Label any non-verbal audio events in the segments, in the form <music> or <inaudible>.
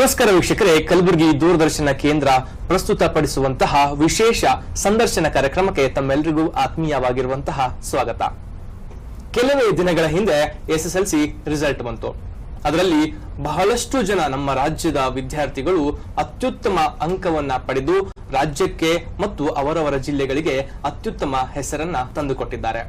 ನಮಸ್ಕಾರ ವೀಕ್ಷಕರೇ, ಕಲಬುರಗಿ ದೂರದರ್ಶನ ಕೇಂದ್ರ ಪ್ರಸ್ತುತಪಡಿಸುವಂತಹ ವಿಶೇಷ ಸಂದರ್ಶನ ಕಾರ್ಯಕ್ರಮಕ್ಕೆ ತಮ್ಮೆಲ್ಲರಿಗೂ ಆತ್ಮೀಯವಾಗಿರುವಂತಹ ಸ್ವಾಗತ. ಕೆಲವೇ ದಿನಗಳ ಹಿಂದೆ ಎಸ್ಎಸ್ಎಲ್ಸಿ ರಿಸಲ್ಟ್ ಬಂತು. ಅದರಲ್ಲಿ ಬಹಳಷ್ಟು ಜನ ನಮ್ಮ ರಾಜ್ಯದ ವಿದ್ಯಾರ್ಥಿಗಳು ಅತ್ಯುತ್ತಮ ಅಂಕವನ್ನ ಪಡೆದು ರಾಜ್ಯಕ್ಕೆ ಮತ್ತು ಅವರವರ ಜಿಲ್ಲೆಗಳಿಗೆ ಅತ್ಯುತ್ತಮ ಹೆಸರನ್ನ ತಂದುಕೊಟ್ಟಿದ್ದಾರೆ.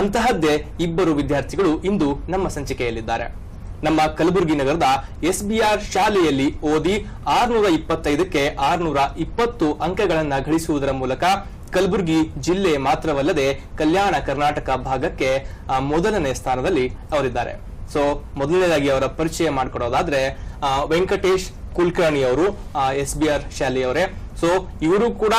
ಅಂತಹದ್ದೇ ಇಬ್ಬರು ವಿದ್ಯಾರ್ಥಿಗಳು ಇಂದು ನಮ್ಮ ಸಂಚಿಕೆಯಲ್ಲಿದ್ದಾರೆ. ನಮ್ಮ ಕಲಬುರಗಿ ನಗರದ ಎಸ್ಬಿಆರ್ ಶಾಲೆಯಲ್ಲಿ ಓದಿ ಆರ್ನೂರ ಇಪ್ಪತ್ತೈದಕ್ಕೆ ಆರ್ನೂರ ಇಪ್ಪತ್ತು ಅಂಕಗಳನ್ನ ಗಳಿಸುವುದರ ಮೂಲಕ ಕಲಬುರಗಿ ಜಿಲ್ಲೆ ಮಾತ್ರವಲ್ಲದೆ ಕಲ್ಯಾಣ ಕರ್ನಾಟಕ ಭಾಗಕ್ಕೆ ಮೊದಲನೇ ಸ್ಥಾನದಲ್ಲಿ ಅವರಿದ್ದಾರೆ. ಸೊ ಮೊದಲನೇದಾಗಿ ಅವರ ಪರಿಚಯ ಮಾಡಿಕೊಡೋದಾದ್ರೆ ವೆಂಕಟೇಶ್ ಕುಲಕರ್ಣಿ ಅವರು ಎಸ್ ಬಿ ಆರ್ ಶಾಲೆಯವರೇ. ಸೊ ಇವರು ಕೂಡ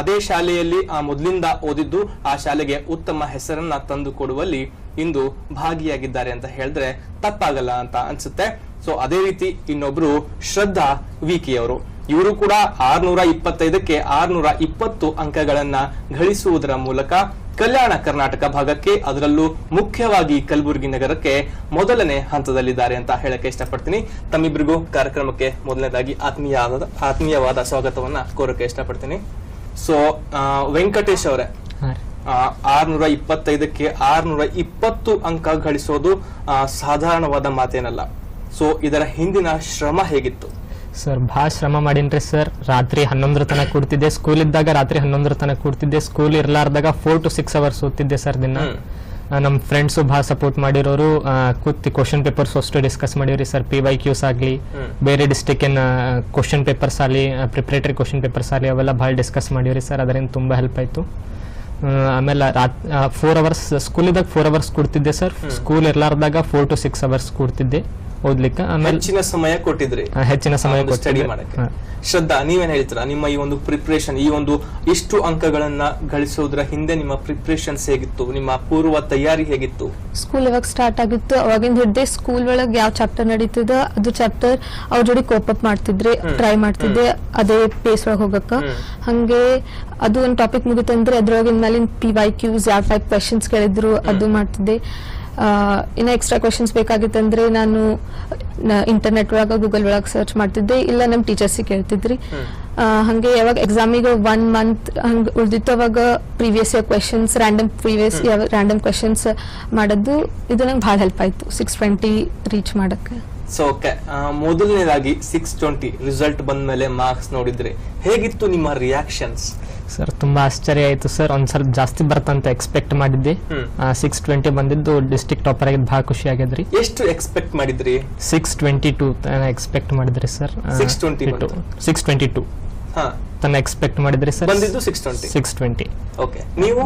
ಅದೇ ಶಾಲೆಯಲ್ಲಿ ಮೊದಲಿಂದ ಓದಿದ್ದು, ಆ ಶಾಲೆಗೆ ಉತ್ತಮ ಹೆಸರನ್ನ ತಂದು ಕೊಡುವಲ್ಲಿ ಇಂದು ಭಾಗಿಯಾಗಿದ್ದಾರೆ ಅಂತ ಹೇಳಿದ್ರೆ ತಪ್ಪಾಗಲ್ಲ ಅಂತ ಅನ್ಸುತ್ತೆ. ಸೊ ಅದೇ ರೀತಿ ಇನ್ನೊಬ್ರು ಶ್ರದ್ಧಾ ವಿಕಿ ಅವರು. ಇವರು ಕೂಡ ಆರ್ನೂರ ಇಪ್ಪತ್ತೈದಕ್ಕೆ ಆರ್ನೂರ ಇಪ್ಪತ್ತು ಅಂಕಗಳನ್ನ ಗಳಿಸುವುದರ ಮೂಲಕ ಕಲ್ಯಾಣ ಕರ್ನಾಟಕ ಭಾಗಕ್ಕೆ ಅದರಲ್ಲೂ ಮುಖ್ಯವಾಗಿ ಕಲಬುರಗಿ ನಗರಕ್ಕೆ ಮೊದಲನೇ ಹಂತದಲ್ಲಿದ್ದಾರೆ ಅಂತ ಹೇಳಕ್ಕೆ ಇಷ್ಟಪಡ್ತೀನಿ. ತಮ್ಮಿಬ್ಬರಿಗೂ ಕಾರ್ಯಕ್ರಮಕ್ಕೆ ಮೊದಲನೇದಾಗಿ ಆತ್ಮೀಯವಾದ ಆತ್ಮೀಯವಾದ ಸ್ವಾಗತವನ್ನ ಕೋರಕ್ಕೆ ಇಷ್ಟಪಡ್ತೀನಿ. ಸೊ ವೆಂಕಟೇಶ್ ಅವರೇ ಆರ್ನೂರ ಇಪ್ಪತ್ತೈದಕ್ಕೆ ಆರ್ನೂರ ಇಪ್ಪತ್ತು ಅಂಕ ಗಳಿಸೋದು ಸಾಧಾರಣವಾದ ಮಾತೇನಲ್ಲ. ಸೊ ಇದರ ಹಿಂದಿನ ಶ್ರಮ ಹೇಗಿತ್ತು? ಸರ್ ಭಾಳ ಶ್ರಮ ಮಾಡೀನ್ರಿ ಸರ್. ರಾತ್ರಿ ಹನ್ನೊಂದರ ತನಕ ಕೂಡ್ತಿದ್ದೆ. ಸ್ಕೂಲ್ ಇದ್ದಾಗ ರಾತ್ರಿ ಹನ್ನೊಂದರ ತನಕ ಕೂಡ್ತಿದ್ದೆ. ಸ್ಕೂಲ್ ಇರ್ಲಾರ್ದಾಗ ಫೋರ್ ಟು ಸಿಕ್ಸ್ ಅವರ್ಸ್ ಓದ್ತಿದ್ದೆ ಸರ್ ದಿನ. ನಮ್ಮ ಫ್ರೆಂಡ್ಸು ಭಾಳ ಸಪೋರ್ಟ್ ಮಾಡಿರೋರು ಕೂತಿ ಕ್ವಶನ್ ಪೇಪರ್ಸ್ ಅಷ್ಟು ಡಿಸ್ಕಸ್ ಮಾಡಿವ್ರಿ ಸರ್. ಪಿ ವೈ ಕ್ಯೂಸ್ ಆಗಲಿ ಬೇರೆ ಡಿಸ್ಟಿಕ್ ಡಿಸ್ಟಿಕ್ಕಿನ ಕ್ವಶನ್ ಪೇಪರ್ಸ್ ಆಗಲಿ ಪ್ರಿಪ್ರೇಟರಿ ಕ್ವಶನ್ ಪೇಪರ್ಸ್ ಆಗಲಿ ಅವೆಲ್ಲ ಭಾಳ ಡಿಸ್ಕಸ್ ಮಾಡಿವ್ರಿ ಸರ್. ಅದರಿಂದ ತುಂಬ ಹೆಲ್ಪ್ ಆಯಿತು. ಆಮೇಲೆ ಫೋರ್ ಅವರ್ಸ್ ಸ್ಕೂಲಿದಾಗ ಫೋರ್ ಅವರ್ಸ್ ಕೊಡ್ತಿದ್ದೆ ಸರ್ ಸ್ಕೂಲ್ ಇರ್ಲಾರ್ದಾಗ ಫೋರ್ ಟು ಸಿಕ್ಸ್ ಅವರ್ಸ್ ಕೊಡ್ತಿದ್ದೆ. ಓದ್ಲಿಕ್ಕೆ ಆಮೇಲೆ ಹೆಚ್ಚಿನ ಸಮಯ ಕೊಟ್ಟಿದ್ರಿ. ಹೆಚ್ಚಿನ ಸಮಯ ಸ್ಟಡಿ ಮಾಡಕ್ಕೆ. ಶ್ರದ್ಧಾ ನೀವೇನ್ ಹೇಳ್ತೀರಾ? ನಿಮ್ಮ ಈ ಒಂದು ಪ್ರಿಪ್ರೇಷನ್ ಈ ಒಂದು ಇಷ್ಟು ಅಂಕಗಳನ್ನ ಗಳಿಸೋದ್ರ ಹಿಂದೆ ನಿಮ್ಮ ಪ್ರಿಪ್ರೇಷನ್ಸ್ ಹೇಗಿತ್ತು? ನಿಮ್ಮ ಪೂರ್ವ ತಯಾರಿ ಹೇಗಿತ್ತು? ಸ್ಕೂಲ್ ಯಾವಾಗ ಸ್ಟಾರ್ಟ್ ಆಗಿತ್ತು. ಅವಾಗಿಂದ ಹಿಡ್ದೆ ಸ್ಕೂಲ್ ಒಳಗ್ ಯಾವ ಚಾಪ್ಟರ್ ನಡೀತದ ಅದು ಚಾಪ್ಟರ್ ಅವ್ರ ಜೋಡಿ ಕೋಪ್ ಅಪ್ ಮಾಡ್ತಿದ್ರೆ ಟ್ರೈ ಮಾಡ್ತಿದ್ದೆ ಅದೇ ಪೇಸ್ ಒಳಗ್ ಹೋಗಕ್ಕ. ಹಂಗೆ ಅದು ಒಂದು ಟಾಪಿಕ್ ಮುಗಿತಂದ್ರೆ ಅದ್ರೊಳಗಿನ ಮೇಲಿನ ಪಿ ವೈ ಕ್ಯೂಸ್ ಯಾವ ಟೈಪ್ ಕ್ವೆಶನ್ಸ್ ಕೇಳಿದ್ರು ಅದು ಮಾಡ್ತಿದ್ದೆ. ಇನ್ನ ಎಕ್ಸ್ಟ್ರಾ ಕ್ವೆಶನ್ಸ್ ಬೇಕಾಗಿತ್ತಂದ್ರೆ ನಾನು ಇಂಟರ್ನೆಟ್ ಒಳಗೆ ಗೂಗಲ್ ಒಳಗೆ ಸರ್ಚ್ ಮಾಡ್ತಿದ್ದೆ. ಇಲ್ಲ ನಮ್ಮ ಟೀಚರ್ಸಿಗೆ ಕೇಳ್ತಿದ್ರಿ. ಹಾಗೆ ಯಾವಾಗ ಎಕ್ಸಾಮಿಗೆ ಒನ್ ಮಂತ್ ಹಂಗೆ ಉಳಿದಿತ್ತು ಅವಾಗ previous year questions random previous random questions ಮಾಡೋದು ಇದು ನಂಗೆ ಭಾಳ ಹೆಲ್ಪ್ ಆಯಿತು. ಸಿಕ್ಸ್ ಟ್ವೆಂಟಿ ರೀಚ್ ಮಾಡೋಕ್ಕೆ. ಸೊ ಓಕೆ ಮೊದಲನೇದಾಗಿ ಸಿಕ್ಸ್ ಟ್ವೆಂಟಿ ರಿಸಲ್ಟ್ ಬಂದ ಮೇಲೆ ಮಾರ್ಕ್ಸ್ ನೋಡಿದ್ರೆ ಹೇಗಿತ್ತು ನಿಮ್ಮ ರಿಯಾಕ್ಷನ್ಸ್ ಸರ್ ತುಂಬಾ ಆಶ್ಚರ್ಯ ಆಯ್ತು ಸರ್ ಒಂದ್ ಸ್ವಲ್ಪ ಜಾಸ್ತಿ ಬರ್ತಂತ ಎಕ್ಸ್ಪೆಕ್ಟ್ ಮಾಡಿದ್ದೆ. ಸಿಕ್ಸ್ ಟ್ವೆಂಟಿ ಬಂದಿದ್ದು ಡಿಸ್ಟಿಕ್ ಟಾಪರ್ ಆಗಿದ್ದು ಭಾಳ ಖುಷಿ ಆಗ್ಯದ್ರಿ. ಎಷ್ಟು ಎಕ್ಸ್ಪೆಕ್ಟ್ ಮಾಡಿದ್ರಿ? ಸಿಕ್ಸ್ ಟ್ವೆಂಟಿ ಟೂ ಎಕ್ಸ್ಪೆಕ್ಟ್ ಮಾಡಿದ್ರಿ sir 620 to six twenty two ಹಾ. ತನ್ನ ಎಕ್ಸ್ಪೆಕ್ಟ್ ಮಾಡಿದ್ರಿ ಸರ್ ಬಂದಿದ್ದು six twenty six twenty okay ನೀವು?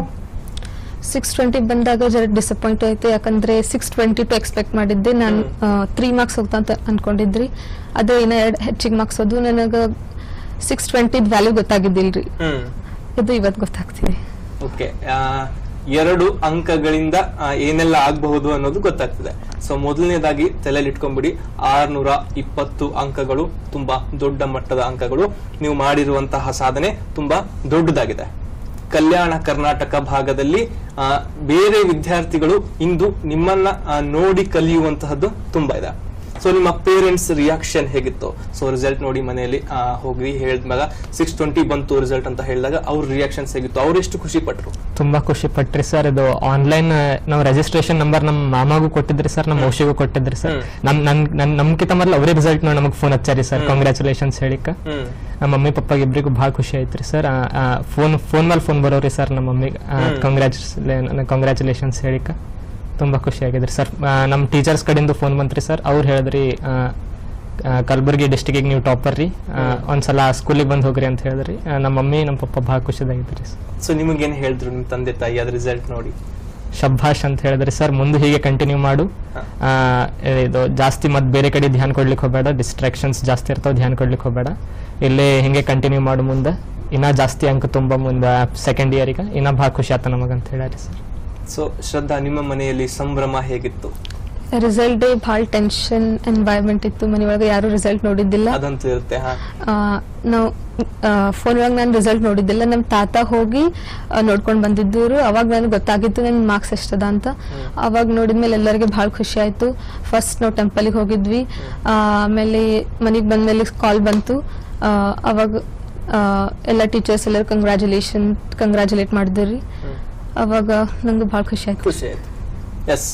ಸಿಕ್ಸ್ ಟ್ವೆಂಟಿ ಬಂದಾಗ ಜರ ಡಿಸಪಾಯಿಂಟ್ ಆಯ್ತು. ಯಾಕಂದ್ರೆ ಸಿಕ್ಸ್ ಟ್ವೆಂಟಿ ಟು ಎಕ್ಸ್ಪೆಕ್ಟ್ ಮಾಡಿದ್ದೆ. ನಾನು ತ್ರೀ ಮಾರ್ಕ್ಸ್ ಹೋಗ್ತಾ ಅಂತ ಅನ್ಕೊಂಡಿದ್ರಿ. ಅದೇ ಇನ್ನ ಎರಡು ಹೆಚ್ಚಿಗೆ ಮಾರ್ಕ್ಸ್ ಅದು ನನಗೆ ಸಿಕ್ಸ್ ಟ್ವೆಂಟಿ ವ್ಯಾಲ್ಯೂ ಗೊತ್ತಾಗಿದ್ದಿಲ್ರಿ. ಹ್ಮ್. ಇದು ಇವತ್ತು ಗೊತ್ತಾಗ್ತಿದೆ. ಓಕೆ ಎರಡು ಅಂಕಗಳಿಂದ ಏನೆಲ್ಲ ಆಗಬಹುದು ಅನ್ನೋದು ಗೊತ್ತಾಗ್ತದೆ. ಸೊ ಮೊದಲನೇದಾಗಿ ತಲೆಯಲ್ಲಿ ಇಟ್ಕೊಂಡ್ಬಿಡಿ. ಆರ್ನೂರ ಇಪ್ಪತ್ತು ಅಂಕಗಳು ತುಂಬಾ ದೊಡ್ಡ ಮಟ್ಟದ ಅಂಕಗಳು. ನೀವು ಮಾಡಿರುವಂತಹ ಸಾಧನೆ ತುಂಬಾ ದೊಡ್ಡದಾಗಿದೆ. ಕಲ್ಯಾಣ ಕರ್ನಾಟಕ ಭಾಗದಲ್ಲಿ ಬೇರೆ ವಿದ್ಯಾರ್ಥಿಗಳು ಇಂದು ನಿಮ್ಮನ್ನ ನೋಡಿ ಕಲಿಯುವಂತಹದ್ದು ತುಂಬಾ ಇದೆ. ಸೊ ನಿಮ್ಮ ಪೇರೆಂಟ್ಸ್ ರಿಯಾಕ್ಷನ್ ಹೇಗಿತ್ತು? ಸೊ ರಿಸಲ್ಟ್ ನೋಡಿ ಮನೆಯಲ್ಲಿ ಹೋಗಿ ಹೇಳಿದ್ಮೇಲೆ ಸಿಕ್ಸ್ ಟ್ವೆಂಟಿ ಬಂತು ರಿಸಲ್ಟ್ ಅಂತ ಹೇಳಿದಾಗ ಅವ್ರ ರಿಯಾಕ್ಷನ್ಸ್ ಹೇಗಿತ್ತು? ಅವ್ರು ಎಷ್ಟು ಖುಷಿ ಪಟ್ರು? ತುಂಬಾ ಖುಷಿ ಪಟ್ರಿ ಸರ್. ಇದು ಆನ್ಲೈನ್ ನಾವು ರಿಜಿಸ್ಟ್ರೇಷನ್ ನಂಬರ್ ನಮ್ಮ ಮಾಮಾಗೂ ಕೊಟ್ಟಿದ್ರಿ ಸರ್ ನಮ್ಮ ಔಷಿಗೂ ಕೊಟ್ಟಿದ್ರಿ ಸರ್. ನಮ್ ನನ್ ನಮ್ಕಿಂತ ಮೊದಲು ಅವರೇ ರಿಸಲ್ಟ್ ನೋಡಿ ನಮಗೆ ಫೋನ್ ಹಚ್ಚಾರಿ ಸರ್ ಕಂಗ್ರ್ಯಾಚುಲೇಷನ್ಸ್ ಹೇಳಿಕ ನಮ್ಮ ಮಮ್ಮಿ ಪಪ್ಪಾಗ ಇಬ್ಬರಿಗೂ ಭಾಳ ಖುಷಿ ಆಯ್ತ್ರಿ ಸರ್. ಫೋನ್ ಫೋನ್ ಮೇಲೆ ಫೋನ್ ಬರೋರಿ ಸರ್ ನಮ್ಮ ಮಮ್ಮಿಗೆ. ಕಂಗ್ರ್ಯಾಚುಲೇ ಕಂಗ್ರ್ಯಾಚುಲೇಷನ್ಸ್ ಹೇಳಿಕ ತುಂಬಾ ಖುಷಿ ಆಗಿದ್ರಿ ಸರ್. ನಮ್ಮ ಟೀಚರ್ಸ್ ಕಡೆಯಿಂದ ಫೋನ್ ಬಂತ್ರಿ ಸರ್. ಅವ್ರು ಹೇಳಿದ್ರಿ ಕಲಬುರಗಿ ಡಿಸ್ಟಿಕ್ಗೆ ನೀವು ಟಾಪರ್ ರೀ. ಒಂದ್ಸಲ ಸ್ಕೂಲಿಗೆ ಬಂದು ಹೋಗ್ರಿ ಅಂತ ಹೇಳಿದ್ರಿ. ನಮ್ಮ ಮಮ್ಮಿ ನಮ್ಮ ಪಪ್ಪ ಭಾಳ ಖುಷಿದಾಗಿದ್ರಿ ಸರ್. ಸೊ ನಿಮಗೇನು ಹೇಳಿದ್ರು ನಿಮ್ ತಂದೆ ತಾಯಿ ಅದ್ರ ರಿಸಲ್ಟ್ ನೋಡಿ? ಶಭಾಷ್ ಅಂತ ಹೇಳಿದ್ರಿ ಸರ್. ಮುಂದೆ ಹೀಗೆ ಕಂಟಿನ್ಯೂ ಮಾಡು. ಇದು ಜಾಸ್ತಿ ಮತ್ತೆ ಬೇರೆ ಕಡೆ ಧ್ಯಾನ ಕೊಡ್ಲಿಕ್ಕೆ ಹೋಗಬೇಡ. ಡಿಸ್ಟ್ರಾಕ್ಷನ್ಸ್ ಜಾಸ್ತಿ ಇರ್ತಾವೆ ಧ್ಯಾನ ಕೊಡ್ಲಿಕ್ಕೆ ಹೋಗಬೇಡ. ಇಲ್ಲೇ ಹಿಂಗೆ ಕಂಟಿನ್ಯೂ ಮಾಡು ಮುಂದೆ. ಇನ್ನ ಜಾಸ್ತಿ ಅಂಕ ತುಂಬ ಮುಂದೆ ಸೆಕೆಂಡ್ ಇಯರಿಗೆ ಇನ್ನ ಭಾಳ ಖುಷಿ ಆತ ನಮಗಂತ ಹೇಳಿ ಸರ್. ಸೊ ಶ್ರದ್ಧಾ ನಿಮ್ಮ ಮನೆಯಲ್ಲಿ ಸಂಭ್ರಮ ಹೇಗಿತ್ತು? ರಿಸಲ್ಟ್ ಡೇ ಭಾಳ ಟೆನ್ಷನ್ ಎನ್ವೈರ್ಮೆಂಟ್ ಇತ್ತು. ಮನೆಯೊಳಗೆ ಯಾರು ರಿಸಲ್ಟ್ ನೋಡಿದ್ದಿಲ್ಲ. ಅದಂತೂ ಇರುತ್ತೆ ಹಾ. ನಾವು ಫೋನ್ ಒಳಗೆ ನಾನು ರಿಸಲ್ಟ್ ನೋಡಿದ್ದಿಲ್ಲ. ನಮ್ಮ ತಾತ ಹೋಗಿ ನೋಡ್ಕೊಂಡು ಬಂದಿದ್ದರು. ಅವಾಗ ನನಗೆ ಗೊತ್ತಾಗಿತ್ತು ನನ್ನ ಮಾರ್ಕ್ಸ್ ಎಷ್ಟದ ಅಂತ. ಅವಾಗ ನೋಡಿದ್ಮೇಲೆ ಎಲ್ಲರಿಗೆ ಭಾಳ ಖುಷಿ ಆಯ್ತು. ಫಸ್ಟ್ ನಾವು ಟೆಂಪಲಿಗೆ ಹೋಗಿದ್ವಿ. ಆಮೇಲೆ ಮನೆಗೆ ಬಂದ್ಮೇಲೆ ಕಾಲ್ ಬಂತು. ಅವಾಗ ಎಲ್ಲ ಟೀಚರ್ಸ್ ಎಲ್ಲರೂ ಕಂಗ್ರ್ಯಾಚುಲೇಷನ್ ಕಂಗ್ರ್ಯಾಚುಲೇಟ್ ಮಾಡಿದ್ರಿ. ಅವಾಗ ನಂಗೆ ಭಾಳ ಖುಷಿ ಆಯ್ತು. ಖುಷಿ ಆಯ್ತು. S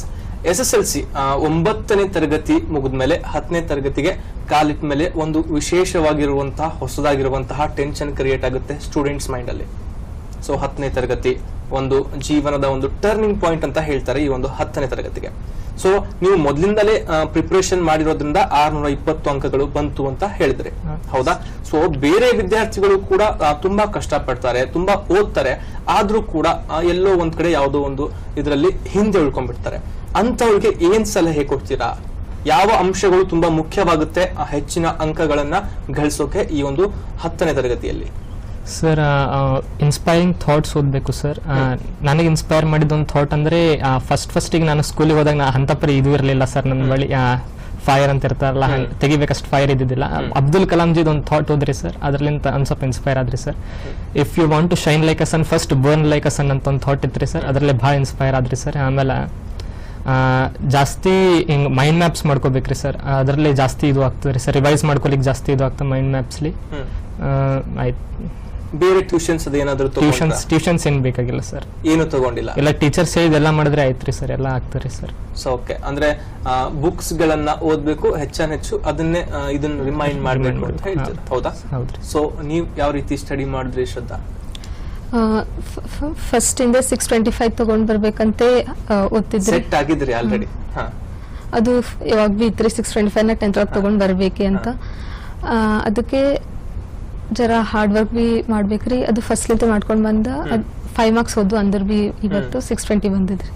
S S L C ಒಂಬತ್ತನೇ ತರಗತಿ ಮುಗಿದ್ಮೇಲೆ ಹತ್ತನೇ ತರಗತಿಗೆ ಕಾಲಿಟ್ಟ ಮೇಲೆ ಒಂದು ವಿಶೇಷವಾಗಿರುವಂತಹ, ಹೊಸದಾಗಿರುವಂತಹ ಟೆನ್ಷನ್ ಕ್ರಿಯೇಟ್ ಆಗುತ್ತೆ ಸ್ಟೂಡೆಂಟ್ಸ್ ಮೈಂಡ್ ಅಲ್ಲಿ. ಸೊ ಹತ್ತನೇ ತರಗತಿ ಒಂದು ಜೀವನದ ಒಂದು ಟರ್ನಿಂಗ್ ಪಾಯಿಂಟ್ ಅಂತ ಹೇಳ್ತಾರೆ ಈ ಒಂದು ಹತ್ತನೇ ತರಗತಿಗೆ. ಸೊ ನೀವು ಮೊದಲಿಂದಲೇ ಪ್ರಿಪರೇಷನ್ ಮಾಡಿರೋದ್ರಿಂದ ಆರ್ನೂರ ಇಪ್ಪತ್ತು ಅಂಕಗಳು ಬಂತು ಅಂತ ಹೇಳಿದ್ರೆ. ಹೌದಾ? ಸೊ ಬೇರೆ ವಿದ್ಯಾರ್ಥಿಗಳು ಕೂಡ ತುಂಬಾ ಕಷ್ಟಪಡ್ತಾರೆ ತುಂಬಾ ಓದ್ತಾರೆ. ಆದ್ರೂ ಕೂಡ ಎಲ್ಲೋ ಒಂದ್ ಕಡೆ ಯಾವುದೋ ಒಂದು ಇದರಲ್ಲಿ ಹಿಂದೆ ಉಳ್ಕೊಂಡ್ಬಿಡ್ತಾರೆ. ಅಂತವ್ರಿಗೆ ಏನ್ ಸಲಹೆ ಕೊಡ್ತೀರಾ? ಯಾವ ಅಂಶಗಳು ತುಂಬಾ ಮುಖ್ಯವಾಗುತ್ತೆ ಆ ಹೆಚ್ಚಿನ ಅಂಕಗಳನ್ನ ಗಳಿಸೋಕೆ ಈ ಒಂದು ಹತ್ತನೇ ತರಗತಿಯಲ್ಲಿ? ಸರ್ ಇನ್ಸ್ಪೈರಿಂಗ್ ಥಾಟ್ಸ್ ಓದಬೇಕು ಸರ್ ನನಗೆ ಇನ್ಸ್ಪೈರ್ ಮಾಡಿದ ಒಂದು ಥಾಟ್ ಅಂದ್ರೆ ಫಸ್ಟ್ ಫಸ್ಟಿಗೆ ನಾನು ಸ್ಕೂಲಿಗೆ ಹೋದಾಗ ನಾ ಅಂತಪರಿ ಇದು ಇರಲಿಲ್ಲ ಸರ್ ನನ್ನ ಬಳಿ ಫೈರ್ ಅಂತ ಇರ್ತಾರಲ್ಲ ತೆಗಿಬೇಕಷ್ಟು ಫೈರ್ ಇದ್ದಿದ್ದಿಲ್ಲ. ಅಬ್ದುಲ್ ಕಲಾಂಜಿದ್ ಒಂದು ಥಾಟ್ ಹೋದ್ರಿ ಸರ್ ಅದ್ರಲ್ಲಿಂದ ಒಂದು ಸ್ವಲ್ಪ ಇನ್ಸ್ಪೈರ್ ಆದ್ರಿ sir if you want to shine like a sun first burn like a sun ಅಂತ ಒಂದು ಥಾಟ್ ಇತ್ರಿ ಸರ್ ಅದರಲ್ಲಿ ಭಾಳ ಇನ್ಸ್ಪೈರ್ ಆದ್ರಿ ಸರ್ ಆಮೇಲೆ ಜಾಸ್ತಿ ಹಿಂಗೆ ಮೈಂಡ್ ಮ್ಯಾಪ್ಸ್ ಮಾಡ್ಕೋಬೇಕ್ರಿ ಸರ್ ಅದರಲ್ಲಿ ಜಾಸ್ತಿ ಇದು ಆಗ್ತದೆ ರೀ ಸರ್ ರಿವೈಸ್ ಮಾಡ್ಕೊಲಿಕ್ಕೆ ಜಾಸ್ತಿ ಇದು ಆಗ್ತದೆ ಮೈಂಡ್ ಮ್ಯಾಪ್ಸ್ಲಿ ಆಯ್ತು. ಬೇರೆ ಟ್ಯೂಷನ್ಸ್ ಅದೇನಾದ್ರೂ ಟ್ಯೂಷನ್ಸ್ ತಗೊಂಡ್ರಾ? ಟ್ಯೂಷನ್ಸ್ ಏನ್ ಬೇಕಾಗಿಲ್ಲ ಸರ್ ಏನು ತಗೊಂಡಿಲ್ಲ? ಎಲ್ಲ ಟೀಚರ್ಸ್ ಎಲ್ಲ ಮಾಡಿದ್ರೆ ಆಯ್ತ್ರಿ ಸರ್ ಎಲ್ಲ ಆಗ್ತಾರೆ ಸರ್ ಸೊ ಓಕೆ ಅಂದ್ರೆ ಬುಕ್ಸ್ ಗಳನ್ನ ಓದ್ಬೇಕು ಹೆಚ್ಚಾನ್ ಹೆಚ್ಚು ಅದನ್ನೇ ಇದನ್ನ ರಿಮೈಂಡ್ ಮಾಡ್ಬೇಕು ಅಂತ ಹೇಳ್ತೀರಾ. ಹೌದಾ? ಹೌದ್ರಿ. ಸೊ ನೀವ್ ಯಾವ ರೀತಿ ಸ್ಟಡಿ ಮಾಡಿದ್ರಿ ಶ್ರದ್ಧಾ? ಫಸ್ಟ್ ಇಂದ ಸಿಕ್ಸ್ ಟ್ವೆಂಟಿ ಫೈವ್ ತಗೊಂಡ್ ಬರ್ಬೇಕಂತೆ ಓದ್ತಿದ್ರಿ. ಸೆಟ್ ಆಗಿದ್ರಿ ಆಲ್ರೆಡಿ ಹಾ. ಅದು ಯಾವಾಗ ಬಿ ಇತ್ರಿ ಸಿಕ್ಸ್ ಟ್ವೆಂಟಿ ಫೈವ್ನ ಟೆಂತ್ ಒಳಗೆ ತಗೊಂಡ್ ಬರ್ಬೇಕು ಅಂತ. ಅದಕ್ಕೆ ಜರ ಹಾರ್ಡ್ ವರ್ಕ್ ಬಿ ಮಾಡ್ಬೇಕ್ರಿ. ಅದು ಫಸ್ಟ್ಲಿಂದ ಮಾಡ್ಕೊಂಡ್ ಬಂದ ಫೈವ್ ಮಾರ್ಕ್ಸ್ ಓದು ಅಂದ್ರೆ ಬಿ ಇವತ್ತು ಸಿಕ್ಸ್ ಟ್ವೆಂಟಿ ಬಂದಿದ್ರಿ.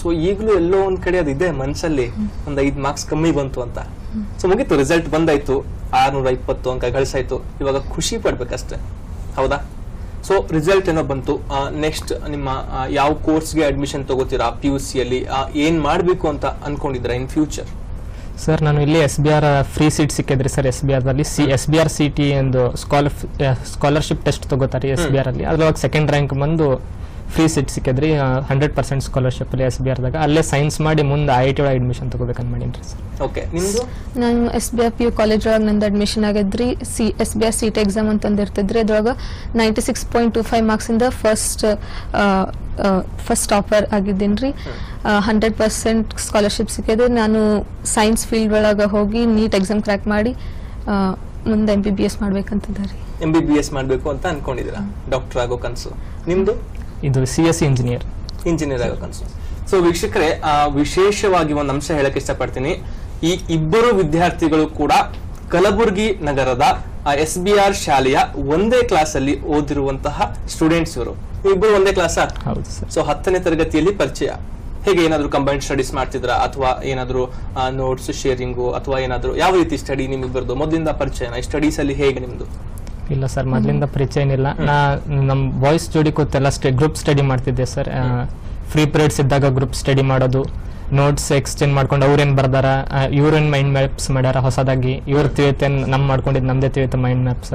ಸೊ ಈಗಲೂ ಎಲ್ಲೋ ಒಂದ್ ಕಡೆ ಅದಿದೆ ಮನ್ಸಲ್ಲಿ. ಒಂದ್ ಐದ್ ಮಾರ್ಕ್ಸ್ ಕಮ್ಮಿ ಬಂತು ಅಂತ. ಸೊ ಮುಗೀತು ರಿಸಲ್ಟ್ ಬಂದಾಯ್ತು. ಆರ್ನೂರ ಇಪ್ಪತ್ತು ಅಂಕ ಗಳಿಸಾಯ್ತು. ಇವಾಗ ಖುಷಿ ಪಡ್ಬೇಕಷ್ಟೇ. ಹೌದಾ? ಸೊ ರಿಸಲ್ಟ್ ಏನೋ ಬಂತು. ನೆಕ್ಸ್ಟ್ ನಿಮ್ಮ ಯಾವ ಕೋರ್ಸ್ಗೆ ಅಡ್ಮಿಷನ್ ತಗೋತೀರಾ? ಪಿ ಯು ಸಿ ಅಲ್ಲಿ ಏನ್ ಮಾಡ್ಬೇಕು ಅಂತ ಅನ್ಕೊಂಡಿದ್ರ ಇನ್ ಫ್ಯೂಚರ್ ಸರ್, ನಾನು ಇಲ್ಲಿ S B R free seat ಸಿಕ್ಕಿದ್ರಿ sir S B R ದಲ್ಲಿ. C S B R C T ಎಂದು ಸ್ಕಾಲರ್ ಸ್ಕಾಲರ್ಶಿಪ್ ಟೆಸ್ಟ್ ತಗೋತಾರೆ ಎಸ್ ಬಿ ಆರ್ ಅಲ್ಲಿ. ಅದ್ರೊಳಗೆ ಸೆಕೆಂಡ್ ರ್ಯಾಂಕ್ ಬಂದು ಫ್ರೀ ಸೀಟ್ ಸಿಕ್ಕಿದ್ರಿ ಹಂಡ್ರೆಡ್ ಪರ್ಸೆಂಟ್ ಸ್ಕಾಲರ್ಶಿಪ್ ಅಲ್ಲಿ ಎಸ್ ಬಿ ಆರ್ದಾಗ ಅಲ್ಲೇ ಸೈನ್ಸ್ ಮಾಡಿ ಮುಂದೆ ಐ ಟಿ ಒಳಗೆ ಅಡ್ಮಿಷನ್ ತಗೋಬೇಕಂತ ಮಾಡೀನಿ ಸರ್. ಓಕೆ ನಿಮ್ದು? ನಾನು S B R P U college ಒಳಗೆ ನಂದು admission ಆಗಿದ್ರಿ. C S B R seat exam ಅಂತಂದು ಇರ್ತಿದ್ರಿ ಅದ್ರೊಳಗೆ ninety six point two five marks ಇಂದ ಫಸ್ಟ್ ಫಸ್ಟ್ ಟಾಪರ್ ಆಗಿದ್ದೀನಿ ರೀ. ಹಂಡ್ರೆಡ್ ಪರ್ಸೆಂಟ್ ಸ್ಕಾಲರ್ಶಿಪ್ ಸಿಕ್ಕಿದ್ರೆ ನಾನು ಸೈನ್ಸ್ ಫೀಲ್ಡ್ ಒಳಗೆ ಹೋಗಿ ನೀಟ್ ಎಕ್ಸಾಮ್ ಕ್ರ್ಯಾಕ್ ಮಾಡಿ ಮುಂದೆ ಎಂ ಬಿ ಬಿ ಎಸ್ ಮಾಡ್ಬೇಕಂತಿದ್ದಾರೆ ರೀ. ಎಂ ಬಿ ಬಿ ಎಸ್ ಮಾಡಬೇಕು ಅಂತ ಅನ್ಕೊಂಡಿದ್ದೀರಾ? ಡಾಕ್ಟರ್ ಆಗೋ ಕನಸು. ನಿಮ್ದು? ಇದು ಸಿ ಎಸ್ ಇಂಜಿನಿಯರ್ ಇಂಜಿನಿಯರ್ ಆಗಿ ಕನಸು ಸೊ ವೀಕ್ಷಕರೇ ವಿಶೇಷವಾಗಿ ಒಂದು ಅಂಶ ಹೇಳಕ್ ಇಷ್ಟಪಡ್ತೀನಿ. ಈ ಇಬ್ಬರು ವಿದ್ಯಾರ್ಥಿಗಳು ಕೂಡ ಕಲಬುರಗಿ ನಗರದ ಎಸ್ ಬಿ ಆರ್ ಶಾಲೆಯ ಒಂದೇ ಕ್ಲಾಸ್ ಅಲ್ಲಿ ಓದಿರುವಂತಹ ಸ್ಟೂಡೆಂಟ್ಸ್ ಇವರು. ಇಬ್ಬರು ಒಂದೇ ಕ್ಲಾಸ್ ಹೌದು ಸರ್ ಸೊ ಹತ್ತನೇ ತರಗತಿಯಲ್ಲಿ ಪರಿಚಯ. ಹೇಗೆ ಏನಾದ್ರು ಕಂಬೈನ್ಡ್ ಸ್ಟಡೀಸ್ ಮಾಡ್ತಿದ್ರಾ? ಅಥವಾ ಏನಾದ್ರು ನೋಟ್ಸ್ ಶೇರಿಂಗು ಅಥವಾ ಏನಾದ್ರು ಯಾವ ರೀತಿ ಸ್ಟಡಿ ನಿಮ್ಮಿಬ್ಬರದು ಮೊದಲಿಂದ ಪರಿಚಯನ ಸ್ಟಡೀಸ್ ಅಲ್ಲಿ ಹೇಗೆ ನಿಮ್ದು? ಇಲ್ಲ ಸರ್ ಮೊದಲಿಂದ ಪರಿಚಯ ಏನಿಲ್ಲ. ನಾ ನಮ್ಮ ಬಾಯ್ಸ್ ಜೋಡಿ ಕೂತೆಲ್ಲ ಸ್ಟೆ ಗ್ರೂಪ್ ಸ್ಟಡಿ ಮಾಡ್ತಿದ್ದೆ ಸರ್. ಫ್ರೀ ಪೀರಿಯಡ್ಸ್ ಇದ್ದಾಗ ಗ್ರೂಪ್ ಸ್ಟಡಿ ಮಾಡೋದು ನೋಟ್ಸ್ ಎಕ್ಸ್ಚೇಂಜ್ ಮಾಡ್ಕೊಂಡು ಅವ್ರೇನ್ ಬರ್ದಾರ ಇವ್ರೇನು ಮೈಂಡ್ ಮ್ಯಾಪ್ಸ್ ಮಾಡ್ಯಾರ ಹೊಸದಾಗಿ. ಇವ್ರ ತಿಳಿಯುತ್ತೆ ನಮ್ಮ ಮಾಡ್ಕೊಂಡಿದ್ದು ನಮ್ಮದೇ ತಿಳಿಯುತ್ತೆ ಮೈಂಡ್ ಮ್ಯಾಪ್ಸ್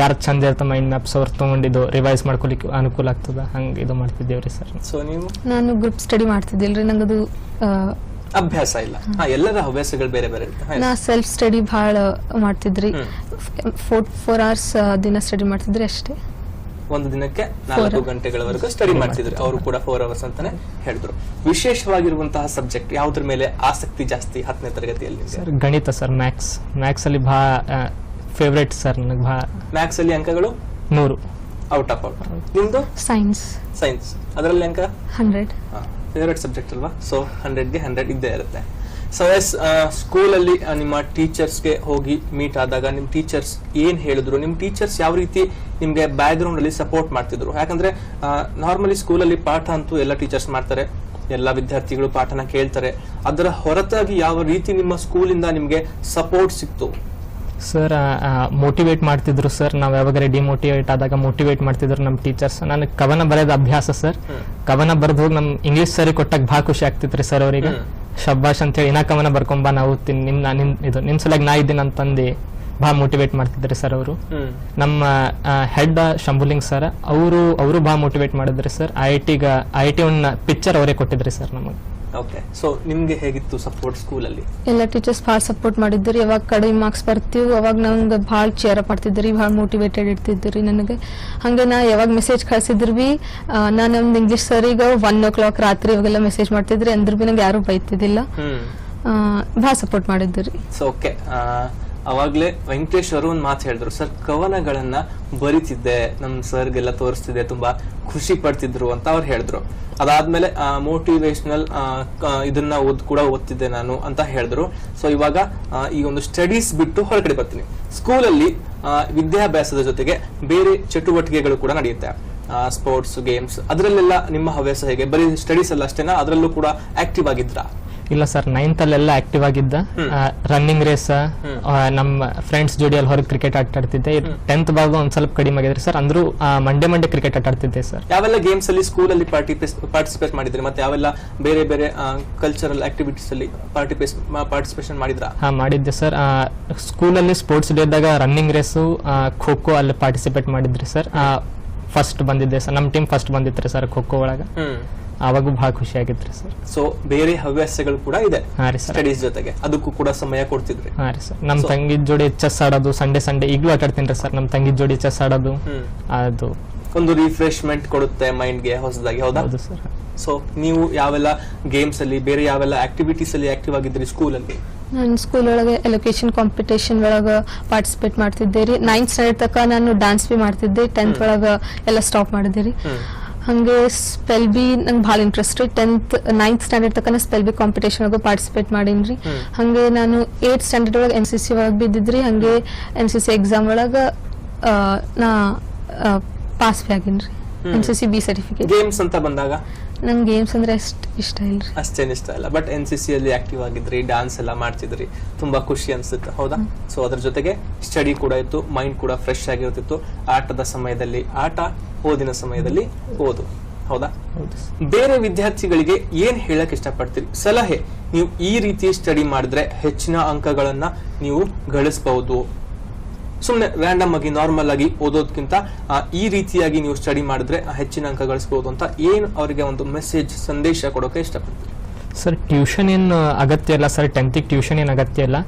ಯಾರು ಚಂದ ಇರ್ತ ಮೈಂಡ್ ಮ್ಯಾಪ್ಸ್ ಅವ್ರು ತೊಗೊಂಡಿದ್ದು ರಿವೈಸ್ ಮಾಡ್ಕೊಲಿಕ್ಕೆ ಅನುಕೂಲ ಆಗ್ತದ? ಹಂಗೆ ಇದು ಮಾಡ್ತಿದ್ದೇವ್ರಿ ಸರ್. ಸೊ ನೀವು? ನಾನು ಗ್ರೂಪ್ ಸ್ಟಡಿ ಮಾಡ್ತಿದ್ದಿಲ್ರಿ. ನಂಗದು ಅಭ್ಯಾಸ ಇಲ್ಲ. ಹಾ ಎಲ್ಲರ ಹವ್ಯಾಸಗಳು ಬೇರೆ ಬೇರೆ ಇರುತ್ತೆ. ನಾ ಸೆಲ್ಫ್ ಸ್ಟಡಿ ಭಾಳ ಮಾಡ್ತಿದ್ರಿ. ಫೋರ್ ಫೋರ್ ಅವರ್ಸ್ ದಿನ ಸ್ಟಡಿ ಮಾಡ್ತಿದ್ರಿ ಅಷ್ಟೇ? ಒಂದು ದಿನಕ್ಕೆ ನಾಲ್ಕು. ಗಂಟೆಗಳವರೆಗೂ ಸ್ಟಡಿ ಮಾಡ್ತಿದ್ರು. ಅವರು ಕೂಡ ಫೋರ್ ಅವರ್ಸ್ ಅಂತಾನೆ ಹೇಳಿದ್ರು. ವಿಶೇಷವಾಗಿರುವಂತಹ ಸಬ್ಜೆಕ್ಟ್ ಯಾವ್ದ್ರ ಮೇಲೆ ಆಸಕ್ತಿ ಜಾಸ್ತಿ ಹತ್ತನೇ ತರಗತಿಯಲ್ಲಿ? ಸರ್ ಗಣಿತ ಸರ್ ಮ್ಯಾಕ್ಸ್ ಮ್ಯಾಕ್ಸ್ ಅಲ್ಲಿ ಬಹಳ ಫೇವರೇಟ್ ಸರ್ ನನಗೆ ಬಹಳ ಮ್ಯಾಕ್ಸ್ ಅಲ್ಲಿ ಅಂಕಗಳು? ನೂರು. ಔಟ್ ಆಫ್ ಔಟ್ ನಿಮ್ದು? ಸೈನ್ಸ್ ಸೈನ್ಸ್ ಅದರಲ್ಲಿ ಅಂಕ? ಹಂಡ್ರೆಡ್ ಫೇವ್ರೆಟ್ ಸಬ್ಜೆಕ್ಟ್ ಅಲ್ವಾ? ಸೊ ಹಂಡ್ರೆಡ್ಗೆ ಹಂಡ್ರೆಡ್ ಇದ್ದೇ ಇರುತ್ತೆ. ಸೊ ಎಸ್ ಸ್ಕೂಲಲ್ಲಿ ನಿಮ್ಮ ಟೀಚರ್ಸ್ಗೆ ಹೋಗಿ ಮೀಟ್ ಆದಾಗ ನಿಮ್ಮ ಟೀಚರ್ಸ್ ಏನು ಹೇಳಿದ್ರು? ನಿಮ್ಮ ಟೀಚರ್ಸ್ ಯಾವ ರೀತಿ ನಿಮಗೆ ಬ್ಯಾಕ್ ಗ್ರೌಂಡ್ ಅಲ್ಲಿ ಸಪೋರ್ಟ್ ಮಾಡ್ತಿದ್ರು? ಯಾಕಂದ್ರೆ ನಾರ್ಮಲಿ ಸ್ಕೂಲಲ್ಲಿ ಪಾಠ ಅಂತೂ ಎಲ್ಲ ಟೀಚರ್ಸ್ ಮಾಡ್ತಾರೆ. ಎಲ್ಲ ವಿದ್ಯಾರ್ಥಿಗಳು ಪಾಠನ ಕೇಳ್ತಾರೆ. ಅದರ ಹೊರತಾಗಿ ಯಾವ ರೀತಿ ನಿಮ್ಮ ಸ್ಕೂಲಿಂದ ನಿಮಗೆ ಸಪೋರ್ಟ್ ಸಿಕ್ತು? ಸರ್ ಮೋಟಿವೇಟ್ ಮಾಡ್ತಿದ್ರು ಸರ್ ನಾವು ಯಾವಾಗ ಡಿಮೋಟಿವೇಟ್ ಆದಾಗ ಮೋಟಿವೇಟ್ ಮಾಡ್ತಿದ್ರು ನಮ್ಮ ಟೀಚರ್ಸ್ ನನಗೆ ಕವನ ಬರೆಯೋದು ಅಭ್ಯಾಸ ಸರ್ ಕವನ ಬರೆದು ಹೋಗಿ ನಮ್ಮ ಇಂಗ್ಲಿಷ್ ಸರಿ ಕೊಟ್ಟಾಗ ಭಾಳ ಖುಷಿ ಆಗ್ತಿತ್ರಿ ಸರ್ ಅವರಿಗೆ. ಶಬ್ಬಾಷ್ ಅಂತೇಳಿ ಕವನ ಬರ್ಕೊಂಬ ನಾವು ತಿನ್- ನಿಮ್ ನಾ- ನಿನ್ ಇದು ನಿಮ್ ಸಲಾಗಿ ನಾ ಇದ್ದೀನಿ ಅಂತಂದು ಭಾಳ ಮೋಟಿವೇಟ್ ಮಾಡ್ತಿದ್ರಿ ಸರ್ ಅವರು. ನಮ್ಮ ಹೆಡ್ ಶಂಭುಲಿಂಗ್ ಸರ್ ಅವರು ಅವರು ಭಾಳ ಮೋಟಿವೇಟ್ ಮಾಡಿದ್ರಿ sir I I ಟಿಗ I I T one picture ಅವರೇ ಕೊಟ್ಟಿದ್ರಿ ಸರ್ ನಮಗೆ. ಓಕೆ ಸೊ ನಿಮ್ಗೆ ಹೇಗಿತ್ತು ಸಪೋರ್ಟ್ ಸ್ಕೂಲಲ್ಲಿ ಎಲ್ಲ ಟೀಚರ್ಸ್ ಭಾಳ ಸಪೋರ್ಟ್ ಮಾಡಿದ್ರಿ ಯಾವಾಗ ಕಡಿಮೆ ಮಾರ್ಕ್ಸ್ ಬರ್ತೀವಿ ಅವಾಗ ನಂಗೆ ಭಾಳ ಚೇರ್ ಅಪ್ ಮಾಡ್ತಿದ್ರಿ ಭಾಳ ಮೋಟಿವೇಟೆಡ್ ಇರ್ತಿದ್ರಿ ನನಗೆ. ಹಂಗೆ ನಾ ಯಾವಾಗ ಮೆಸೇಜ್ ಕಳ್ಸಿದ್ರು ಬಿ ಆ, ನಾ ನಮ್ದು ಇಂಗ್ಲೀಷ್ ಸರಿಗೆ ಒನ್ ಓ ಕ್ಲಾಕ್ ರಾತ್ರಿ ಇವಾಗೆಲ್ಲ ಮೆಸೇಜ್ ಮಾಡ್ತಿದ್ರಿ ಅಂದ್ರೂ ಬಿ ನಂಗೆ ಯಾರು ಬೈತಿದ್ದಿಲ್ಲ. ಬಹಳ ಭಾಳ ಸಪೋರ್ಟ್ ಮಾಡಿದ್ರಿ ಸೊ ಓಕೆ ಅವಾಗ್ಲೇ ವೆಂಕಟೇಶ್ ಅವರು ಒಂದು ಮಾತು ಹೇಳಿದ್ರು, ಸರ್, ಕವನಗಳನ್ನ ಬರಿತಿದ್ದೆ, ನಮ್ ಸರ್ಗೆಲ್ಲ ತೋರಿಸ್ತಿದ್ದೆ, ತುಂಬಾ ಖುಷಿ ಪಡ್ತಿದ್ರು ಅಂತ ಅವ್ರು ಹೇಳಿದ್ರು. ಅದಾದ್ಮೇಲೆ ಮೋಟಿವೇಶನಲ್ ಇದನ್ನ ಓದ್, ಕೂಡ ಓದ್ತಿದ್ದೆ ನಾನು ಅಂತ ಹೇಳಿದ್ರು. ಸೊ ಇವಾಗ ಈ ಒಂದು ಸ್ಟಡೀಸ್ ಬಿಟ್ಟು ಹೊರಗಡೆ ಬರ್ತೀನಿ. ಸ್ಕೂಲಲ್ಲಿ ವಿದ್ಯಾಭ್ಯಾಸದ ಜೊತೆಗೆ ಬೇರೆ ಚಟುವಟಿಕೆಗಳು ಕೂಡ ನಡೆಯುತ್ತೆ. ಸ್ಪೋರ್ಟ್ಸ್ ಗೇಮ್ಸ್ ಅದರಲ್ಲೆಲ್ಲ ನಿಮ್ಮ ಹವ್ಯಾಸ ಹೇಗೆ? ಬರೀ ಸ್ಟಡೀಸ್ ಅಲ್ಲ ಅಷ್ಟೇನಾ? ಅದರಲ್ಲೂ ಕೂಡ ಆಕ್ಟಿವ್ ಆಗಿದ್ರಾ? ಇಲ್ಲ ಸರ್ ನೈನ್ತ್ ಅಲ್ಲೆಲ್ಲ ಆಕ್ಟಿವ್ ಆಗಿದ್ದ. ರನ್ನಿಂಗ್ ರೇಸ್ ನಮ್ಮ ಫ್ರೆಂಡ್ಸ್ ಜೋಡಿಯಲ್ಲಿ ಹೊರಗೆ ಕ್ರಿಕೆಟ್ ಆಟ ಆಡ್ತಿದ್ದೆ. ಟೆಂತ್ ಭಾಗ ಒಂದ್ ಸ್ವಲ್ಪ ಕಡಿಮೆ ಆಗಿದ್ರೆ ಸರ್ ಅಂದ್ರೂ ಮಂಡೇ ಮಂಡೇ ಕ್ರಿಕೆಟ್ ಆಟ ಆಡ್ತಿದ್ದೆ ಸರ್. ಯಾವೆಲ್ಲ ಗೇಮ್ಸ್ ಅಲ್ಲಿ ಸ್ಕೂಲ್ ಅಲ್ಲಿ ಪಾರ್ಟಿಸಿಪೇಟ್ ಮಾಡಿದ್ರಿ? ಮತ್ತೆ ಯಾವೆಲ್ಲ ಬೇರೆ ಬೇರೆ ಕಲ್ಚರಲ್ ಆಕ್ಟಿವಿಟೀಸ್ ಅಲ್ಲಿ ಪಾರ್ಟಿಸಿಪೇಷನ್ ಮಾಡಿದ್ರ? ಹಾ ಮಾಡಿದ್ದೆ ಸರ್. ಸ್ಕೂಲ್ ಅಲ್ಲಿ ಸ್ಪೋರ್ಟ್ಸ್ ಡೇ ಇದ್ದಾಗ ರನ್ನಿಂಗ್ ರೇಸು ಖೋ ಖೋ ಅಲ್ಲಿ ಪಾರ್ಟಿಸಿಪೇಟ್ ಮಾಡಿದ್ರಿ ಸರ್. ಫಸ್ಟ್ ಬಂದಿದ್ದೆ ಸರ್. ನಮ್ಮ ಟೀಮ್ ಫಸ್ಟ್ ಬಂದಿತ್ತು ಸರ್ ಖೋ ಖೋ ಒಳಗೆ. ಅವಾಗೂ ಭಾಳ ಖುಷಿ ಆಗಿತ್ರಿ ಸರ್. ಸೊ ಬೇರೆ ಹವ್ಯಾಸಗಳು ಕೂಡ ಇದೆ ಹಾ ರೀ ಸರ್. ಸ್ಟಡೀಸ್ ಜೊತೆಗೆ. ಅದಕ್ಕೂ ಕೂಡ ಸಮಯ ಕೊಡ್ತಿದ್ರಿ. ಹಾ ರೀ ಸರ್. ನಮ್ಮ ತಂಗಿ ಜೋಡಿ ಚೆಸ್ ಆಡೋದು ಸಂಡೆ ಸಂಡೇ ಈಗಲೂ ಆಟ ಆಡ್ತೀನಿ ರೀ ಸರ್. ನಮ್ಮ ತಂಗಿ ಜೋಡಿ ಚೆಸ್ ಆಡೋದು. ಹ್ಮ್. ಅದು. ಒಂದು ರಿಫ್ರೆಶ್ಮೆಂಟ್ ಕೊಡುತ್ತೆ ಮೈಂಡ್ಗೆ ಹೊಸದಾಗಿ ಹೌದಾ? ಹೌದು ಸರ್. ಸೊ ನೀವು ಯಾವೆಲ್ಲ ಗೇಮ್ಸ್ ಅಲ್ಲಿ ಬೇರೆ ಯಾವೆಲ್ಲ ಆಕ್ಟಿವಿಟೀಸ್ ಅಲ್ಲಿ ಆಕ್ಟಿವ್ ಆಗಿದ್ರಿ ಸ್ಕೂಲ್ ಅಲ್ಲಿ? ನಾನು ಸ್ಕೂಲ್ ಒಳಗೆ ಎಲೊಕೇಶನ್ ಕಾಂಪಿಟೇಷನ್ ಒಳಗೆ ಪಾರ್ಟಿಸಿಪೇಟ್ ಮಾಡ್ತಿದ್ದೆ ರೀ. ನೈನ್ತ್ ಸ್ಟ್ಯಾಂಡರ್ಡ್ ತನಕ ನಾನು ಡಾನ್ಸ್ ಬಿ ಮಾಡ್ತಿದ್ದೆ. ಟೆಂತ್ ಒಳಗೆ ಎಲ್ಲ ಸ್ಟಾಪ್ ಮಾಡಿದ್ದೆ ರೀ. ಹ್ಮ್. ಹಂಗೆ ಸ್ಪೆಲ್ ಬಿ ನಂಗೆ ಭಾಳ ಇಂಟ್ರೆಸ್ಟ್ ರೀ. ಟೆಂತ್ ನೈನ್ತ್ ಸ್ಟ್ಯಾಂಡರ್ಡ್ ತನಕ ಸ್ಪೆಲ್ ಬಿ ಕಾಂಪಿಟೇಷನ್ ಒಳಗೆ ಪಾರ್ಟಿಸಿಪೇಟ್ ಮಾಡೀನಿ ಹಂಗೆ ನಾನು ಏಟ್ ಸ್ಟ್ಯಾಂಡರ್ಡ್ ಒಳಗೆ ಎನ್ ಸಿ ಸಿ ಒಳಗೆ ಬಿದ್ದಿದ್ರಿ. ಹಂಗೆ ಎನ್ ಸಿ ಸಿ ಎಕ್ಸಾಮ್ ಒಳಗೆ ನಾ pass B ಆಗಿನ್ರಿ N C C B certificate games ಅಂತ ಬಂದಾಗ? ನಂಗೆ ಗೇಮ್ಸ್ ಅಂದ್ರೆ ಅಷ್ಟು ಇಷ್ಟ ಇಲ್ಲ ಅಷ್ಟೇನು ಇಷ್ಟ ಇಲ್ಲ. ಬಟ್ ಎನ್ ಸಿ ಸಿ ಅಲ್ಲಿ ಆಕ್ಟಿವ್ ಆಗಿದ್ರಿ ಡಾನ್ಸ್ ಎಲ್ಲ ಮಾಡ್ತಿದ್ರಿ ತುಂಬಾ ಖುಷಿ ಅನ್ಸುತ್ತೆ ಹೌದಾ? ಸೊ ಅದ್ರ ಜೊತೆಗೆ ಸ್ಟಡಿ ಕೂಡ ಇತ್ತು ಮೈಂಡ್ ಕೂಡ ಫ್ರೆಶ್ ಆಗಿರ್ತಿತ್ತು. ಆಟದ ಸಮಯದಲ್ಲಿ ಆಟ ಓದಿನ ಸಮಯದಲ್ಲಿ ಓದು ಹೌದಾ? ಹೌದು. ಬೇರೆ ವಿದ್ಯಾರ್ಥಿಗಳಿಗೆ ಏನ್ ಹೇಳಕ್ ಇಷ್ಟಪಡ್ತೀರಿ? ಸಲಹೆ ನೀವು ಈ ರೀತಿ ಸ್ಟಡಿ ಮಾಡಿದ್ರೆ ಹೆಚ್ಚಿನ ಅಂಕಗಳನ್ನ ನೀವು ಗಳಿಸಬಹುದು. ಸುಮ್ನೆ ರ್ಯಾಂಡಮ್ ಆಗಿ ನಾರ್ಮಲ್ ಆಗಿ ಓದೋದ್ಕಿಂತ ಈ ರೀತಿಯಾಗಿ ನೀವು ಸ್ಟಡಿ ಮಾಡಿದ್ರೆ ಹೆಚ್ಚಿನ ಅಂಕ ಗಳಿಸಬಹುದು ಅಂತ ಏನು ಅವರಿಗೆ ಒಂದು ಮೆಸೇಜ್ ಸಂದೇಶ ಕೊಡೋಕೆ ಇಷ್ಟಪಡ್ತೀವಿ ಸರ್ ಟ್ಯೂಷನ್ ಏನು ಅಗತ್ಯ ಇಲ್ಲ ಸರ್? ಟೆಂತಿಗೆ ಟ್ಯೂಷನ್ ಏನು ಅಗತ್ಯ ಇಲ್ಲ.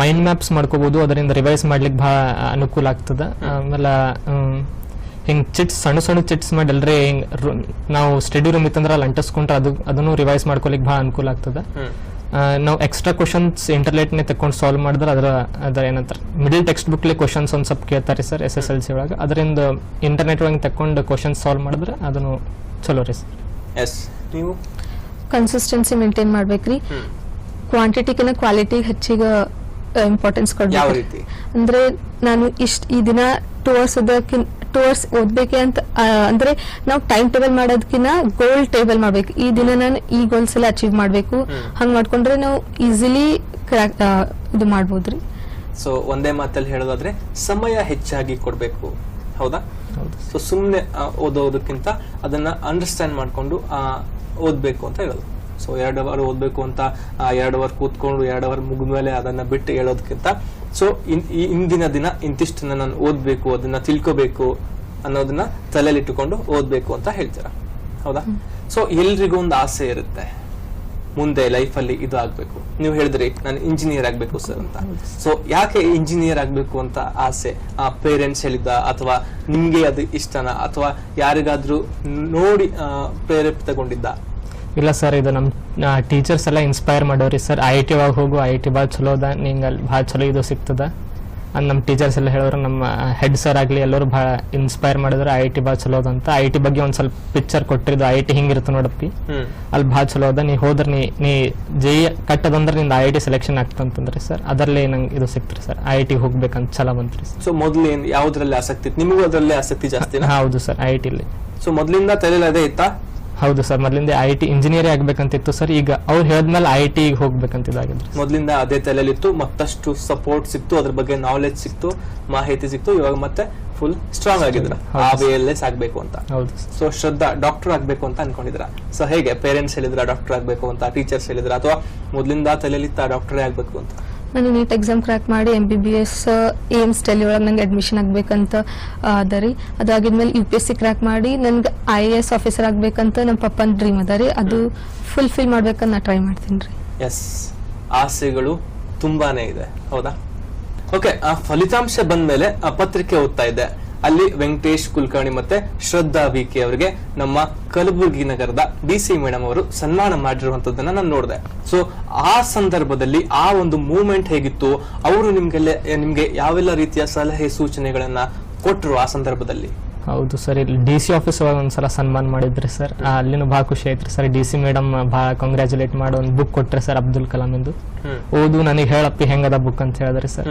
ಮೈಂಡ್ ಮ್ಯಾಪ್ಸ್ ಮಾಡ್ಕೋಬಹುದು ಅದರಿಂದ ರಿವೈಸ್ ಮಾಡ್ಲಿಕ್ಕೆ ಬಹಳ ಅನುಕೂಲ ಆಗ್ತದ. ಆಮೇಲೆ ಹಿಂಗ್ ಚಿಟ್ಸ್ ಸಣ್ಣ ಸಣ್ಣ ಚಿಟ್ಸ್ ಮಾಡಿ ಹಿಂಗ್ ನಾವು ಸ್ಟಡಿ ರೂಮ್ ಇತ್ತಂದ್ರೆ ಅಲ್ಲಿ ಅಂಟಿಸ್ಕೊಂಡ್ರೆ ಅದು ಅದನ್ನು ರಿವೈಸ್ ಮಾಡ್ಕೊಲಿಕ್ಕೆ ಬಹಳ ಅನುಕೂಲ ಆಗ್ತದ. ನಾವು ಎಕ್ಸ್ಟ್ರಾ ಕ್ವಶನ್ಸ್ ಇಂಟರ್ನೆಟ್ನೇ ತಗೊಂಡು ಸಾಲ್ವ್ ಮಾಡಿದ್ರೆ ಅದರ ಅದರ ಏನಂತಾರೆ ಮಿಡಲ್ ಟೆಕ್ಸ್ಟ್ ಬುಕ್ಲಿ ಕ್ವಶನ್ಸ್ ಒಂದು ಸ್ವಲ್ಪ ಕೇಳ್ತಾರೆ sir S S L C ಒಳಗೆ. ಅದರಿಂದ ಇಂಟರ್ನೆಟ್ ಒಳಗೆ ತಗೊಂಡು ಕ್ವಶನ್ಸ್ ಸಾಲ್ವ್ ಮಾಡಿದ್ರೆ ಅದನ್ನು ಚಲೋ ರೀ ಸರ್. ಎಸ್ ನೀವು? ಕನ್ಸಿಸ್ಟೆನ್ಸಿ ಮೇಂಟೈನ್ ಮಾಡ್ಬೇಕ್ರಿ. ಕ್ವಾಂಟಿಟಿಕಿನ ಕ್ವಾಲಿಟಿ ಹೆಚ್ಚಿಗೆ ಇಂಪಾರ್ಟೆನ್ಸ್ ಯಾವ ಕೊಡ್ಬೇಕು ರೀತಿ? ಅಂದ್ರೆ ನಾನು ಇಷ್ಟ ಈ ದಿನ two hours two hours two hours ಓದ್ಬೇಕೆ ಅಂತ ಅಂದ್ರೆ ನಾವು ಟೈಮ್ ಟೇಬಲ್ ಮಾಡೋದಕ್ಕಿಂತ ಗೋಲ್ ಟೇಬಲ್ ಮಾಡ್ಬೇಕು. ಈ ದಿನ ನಾನು ಈ ಗೋಲ್ಸ್ ಎಲ್ಲ ಅಚೀವ್ ಮಾಡ್ಬೇಕು. ಹಂಗ್ ಮಾಡ್ಕೊಂಡ್ರೆ ನಾವು ಈಸಿಲಿ ಇದು ಮಾಡ್ಬೋದ್ರಿ. ಸೊ ಒಂದೇ ಮಾತಲ್ಲಿ ಹೇಳೋದಾದ್ರೆ ಸಮಯ ಹೆಚ್ಚಾಗಿ ಕೊಡ್ಬೇಕು. ಹೌದಾ? ಹೌದು. ಸೊ ಸುಮ್ಮನೆ ಓದೋದಕ್ಕಿಂತ ಅದನ್ನ ಅಂಡರ್ಸ್ಟ್ಯಾಂಡ್ ಮಾಡ್ಕೊಂಡು ಓದ್ಬೇಕು ಅಂತ ಹೇಳೋದು. ಸೊ ಎರಡು ಅವರ್ ಓದ್ಬೇಕು ಅಂತ ಎರಡು ಅವರ್ ಕೂತ್ಕೊಂಡು, ಎರಡು ಅವರ್ ಮುಗಿದ್ಮೇಲೆ ಅದನ್ನ ಬಿಟ್ಟು ಹೇಳೋದಕ್ಕಿಂತ ಸೊ ಇಂದಿನ ದಿನ ಇಂತಿಷ್ಟನ್ನ ನಾನು ಓದ್ಬೇಕು, ಅದನ್ನ ತಿಳ್ಕೋಬೇಕು ಅನ್ನೋದನ್ನ ತಲೆಯಲ್ಲಿಟ್ಟುಕೊಂಡು ಓದ್ಬೇಕು ಅಂತ ಹೇಳ್ತೀರಾ? ಹೌದಾ? ಸೊ ಎಲ್ರಿಗೂ ಒಂದು ಆಸೆ ಇರುತ್ತೆ. ಮುಂದೆ ಲೈಫಲ್ಲಿ ಇದು ಆಗ್ಬೇಕು. ನೀವು ಹೇಳಿದ್ರಿ, ನಾನು ಇಂಜಿನಿಯರ್ ಆಗ್ಬೇಕು ಸರ್ ಅಂತ. ಸೊ ಯಾಕೆ ಇಂಜಿನಿಯರ್ ಆಗ್ಬೇಕು ಅಂತ ಆಸೆ? ಆ ಪೇರೆಂಟ್ಸ್ ಹೇಳಿದ್ದ ಅಥವಾ ನಿಮ್ಗೆ ಅದು ಇಷ್ಟನಾ? ಅಥವಾ ಯಾರಿಗಾದ್ರೂ ನೋಡಿ ಪ್ರೇರೇಪಿತಗೊಂಡಿದ್ದ? ಇಲ್ಲ ಸರ್ ಇದು ನಮ್ಮ ಟೀಚರ್ಸ್ ಎಲ್ಲ ಇನ್ಸ್ಪೈರ್ ಮಾಡೋರಿ ಸರ್. ಐ ಐ ಟಿ ಒಳಗೆ ಹೋಗು ಐ ಐ ಟಿ ಭಾಳ ಚಲೋ ಅದ ನಿಂಗೆ ಅಲ್ಲಿ ಭಾಳ ಚಲೋ ಇದು ಸಿಗ್ತದ. ಅಂತ ನಮ್ಮ ಟೀಚರ್ಸ್ ಎಲ್ಲ ಹೇಳಿದ್ರು ನಮ್ಮ ಹೆಡ್ ಸರ್ ಆಗಲಿ ಎಲ್ಲರೂ ಭಾಳ ಇನ್ಸ್ಪೈರ್ ಮಾಡಿದ್ರು ಐ ಐ ಟಿ ಭಾಳ ಚಲೋ ಅದ ಅಂತ ಐ ಐ ಟಿ ಬಗ್ಗೆ ಒಂದು ಸ್ವಲ್ಪ ಪಿಕ್ಚರ್ ಕೊಟ್ಟಿದ್ದು ಐ ಐ ಟಿ ಹಿಂಗಿರುತ್ತೆ ನೋಡಪ್ಪಿ. ಅಲ್ಲಿ ಭಾಳ ಚಲೋ ಅದ. ನೀ ಹೋದ್ರೆ ನೀ ನೀ ಜೆ ಕಟ್ಟದಂದ್ರೆ ನಿಂದು ಐ ಐ ಟಿ ಸೆಲೆಕ್ಷನ್ ಆಗ್ತಂತಂದ್ರೆ ಸರ್. ಅದರಲ್ಲಿ ನಂಗೆ ಇದು ಸಿಕ್ತ್ರಿ ಸರ್. ಐ ಐ ಟಿ ಹೋಗ್ಬೇಕಂತ ಛಲ ಬಂತ್ರಿ ಸೊ ಮೊದ್ಲು ಯಾವುದ್ರಲ್ಲಿ ಆಸಕ್ತಿ? ನಿಮಗೂ ಅದರಲ್ಲಿ ಆಸಕ್ತಿ ಜಾಸ್ತಿ ಹೌದು ಸರ್ ಐ ಐ ಟಿಲಿ ಸೊ ಮೊದ್ಲಿಂದ ತಲೆಯಲ್ಲಿ ಅದೇ ಇತ್ತಾ? ಹೌದು ಸರ್ ಮೊದಲಿಂದ ಐ ಟಿ ಇಂಜಿನಿಯರೇ ಆಗ್ಬೇಕಂತಿತ್ತು ಸರ್ ಈಗ ಅವ್ರು ಹೇಳಿದ್ಮೇಲೆ ಐ ಟಿ ಹೋಗ್ಬೇಕಂತಿದ್ದಾಗಿದ್ರು ಮೊದಲಿಂದ ಅದೇ ತಲೆಯಲ್ಲಿತ್ತು ಮತ್ತಷ್ಟು ಸಪೋರ್ಟ್ ಸಿಕ್ತು ಅದ್ರ ಬಗ್ಗೆ ನಾಲೆಜ್ ಸಿಕ್ತು ಮಾಹಿತಿ ಸಿಕ್ತು ಇವಾಗ ಮತ್ತೆ ಫುಲ್ ಸ್ಟ್ರಾಂಗ್ ಆಗಿದ್ರ. ಆ ಬಿ ಎಲ್ ಅಂತ. ಹೌದು ಅಂತ ಸೊ ಶ್ರದ್ಧಾ ಡಾಕ್ಟರ್ ಆಗ್ಬೇಕು ಅಂತ ಅನ್ಕೊಂಡಿದ್ರ ಸೊ ಹೇಗೆ? ಪೇರೆಂಟ್ಸ್ ಹೇಳಿದ್ರ ಡಾಕ್ಟರ್ ಆಗ್ಬೇಕು ಅಂತ ಟೀಚರ್ಸ್ ಹೇಳಿದ್ರ? ಅಥವಾ ಮೊದಲಿಂದ ತಲೆಯಲ್ಲಿ ಡಾಕ್ಟರೇ ಆಗ್ಬೇಕು ಅಂತ? ನಾನು ನೀಟ್ ಎಕ್ಸಾಮ್ ಕ್ರ್ಯಾಕ್ ಮಾಡಿ M B B S AIIMS Delhi ಒಳಗೆ ನಂಗೆ ಅಡ್ಮಿಷನ್ ಆಗಬೇಕಂತ ಅದ ರೀ. ಅದಾಗಿದ್ಮೇಲೆ U P S C crack ಮಾಡಿ ನನಗೆ ಐ ಎ ಎಸ್ ಆಫೀಸರ್ ಆಗಬೇಕಂತ ನಮ್ಮ ಪಪ್ಪನ ಡ್ರೀಮ್ ಅದ ರೀ. ಅದು ಫುಲ್ಫಿಲ್ ಮಾಡ್ಬೇಕಂತ ನಾ ಟ್ರೈ ಮಾಡ್ತೀನಿ ರೀ. ಎಸ್ ಆಸೆಗಳು ತುಂಬಾನೇ ಇದೆ. ಹೌದಾ? ಓಕೆ ಆ ಫಲಿತಾಂಶ ಬಂದ ಮೇಲೆ ಆ ಪತ್ರಿಕೆ ಓದ್ತಾ ಇದ್ದೆ. ಅಲ್ಲಿ ವೆಂಕಟೇಶ್ ಕುಲಕರ್ಣಿ ಮತ್ತೆ ಶ್ರದ್ಧಾ ವಿ ಕೆ ಅವರಿಗೆ ನಮ್ಮ ಕಲಬುರಗಿ ನಗರದ ಡಿ ಸಿ ಮೇಡಮ್ ಅವರು ಸನ್ಮಾನ ಮಾಡಿರುವಂತದ್ದನ್ನ ನಾನು ನೋಡಿದೆ. ಸೊ ಆ ಸಂದರ್ಭದಲ್ಲಿ ಆ ಒಂದು ಮೂವ್ಮೆಂಟ್ ಹೇಗಿತ್ತು? ಅವರು ನಿಮ್ಗೆಲ್ಲ ನಿಮ್ಗೆ ಯಾವೆಲ್ಲ ರೀತಿಯ ಸಲಹೆ ಸೂಚನೆಗಳನ್ನ ಕೊಟ್ಟರು ಆ ಸಂದರ್ಭದಲ್ಲಿ? ಹೌದು ಸರ್ ಇಲ್ಲಿ ಡಿ ಸಿ ಆಫೀಸ್ ಒಳಗೆ ಒಂದ್ಸಲ ಸನ್ಮಾನ ಮಾಡಿದ್ರಿ ಸರ್ ಅಲ್ಲಿನೂ ಭಾಳ ಖುಷಿ ಆಯ್ತ್ರಿ ಸರ್. ಡಿ ಸಿ ಮೇಡಮ್ ಭಾಳ ಕಂಗ್ರ್ಯಾಚುಲೇಟ್ ಮಾಡೋ ಒಂದು ಬುಕ್ ಕೊಟ್ರಿ ಸರ್ ಅಬ್ದುಲ್ ಕಲಾಂ ಎಂದು. ಓದು ನನಗೆ ಹೇಳಪ್ಪಿ ಹೆಂಗದ ಬುಕ್ ಅಂತ ಹೇಳಿದ್ರಿ ಸರ್.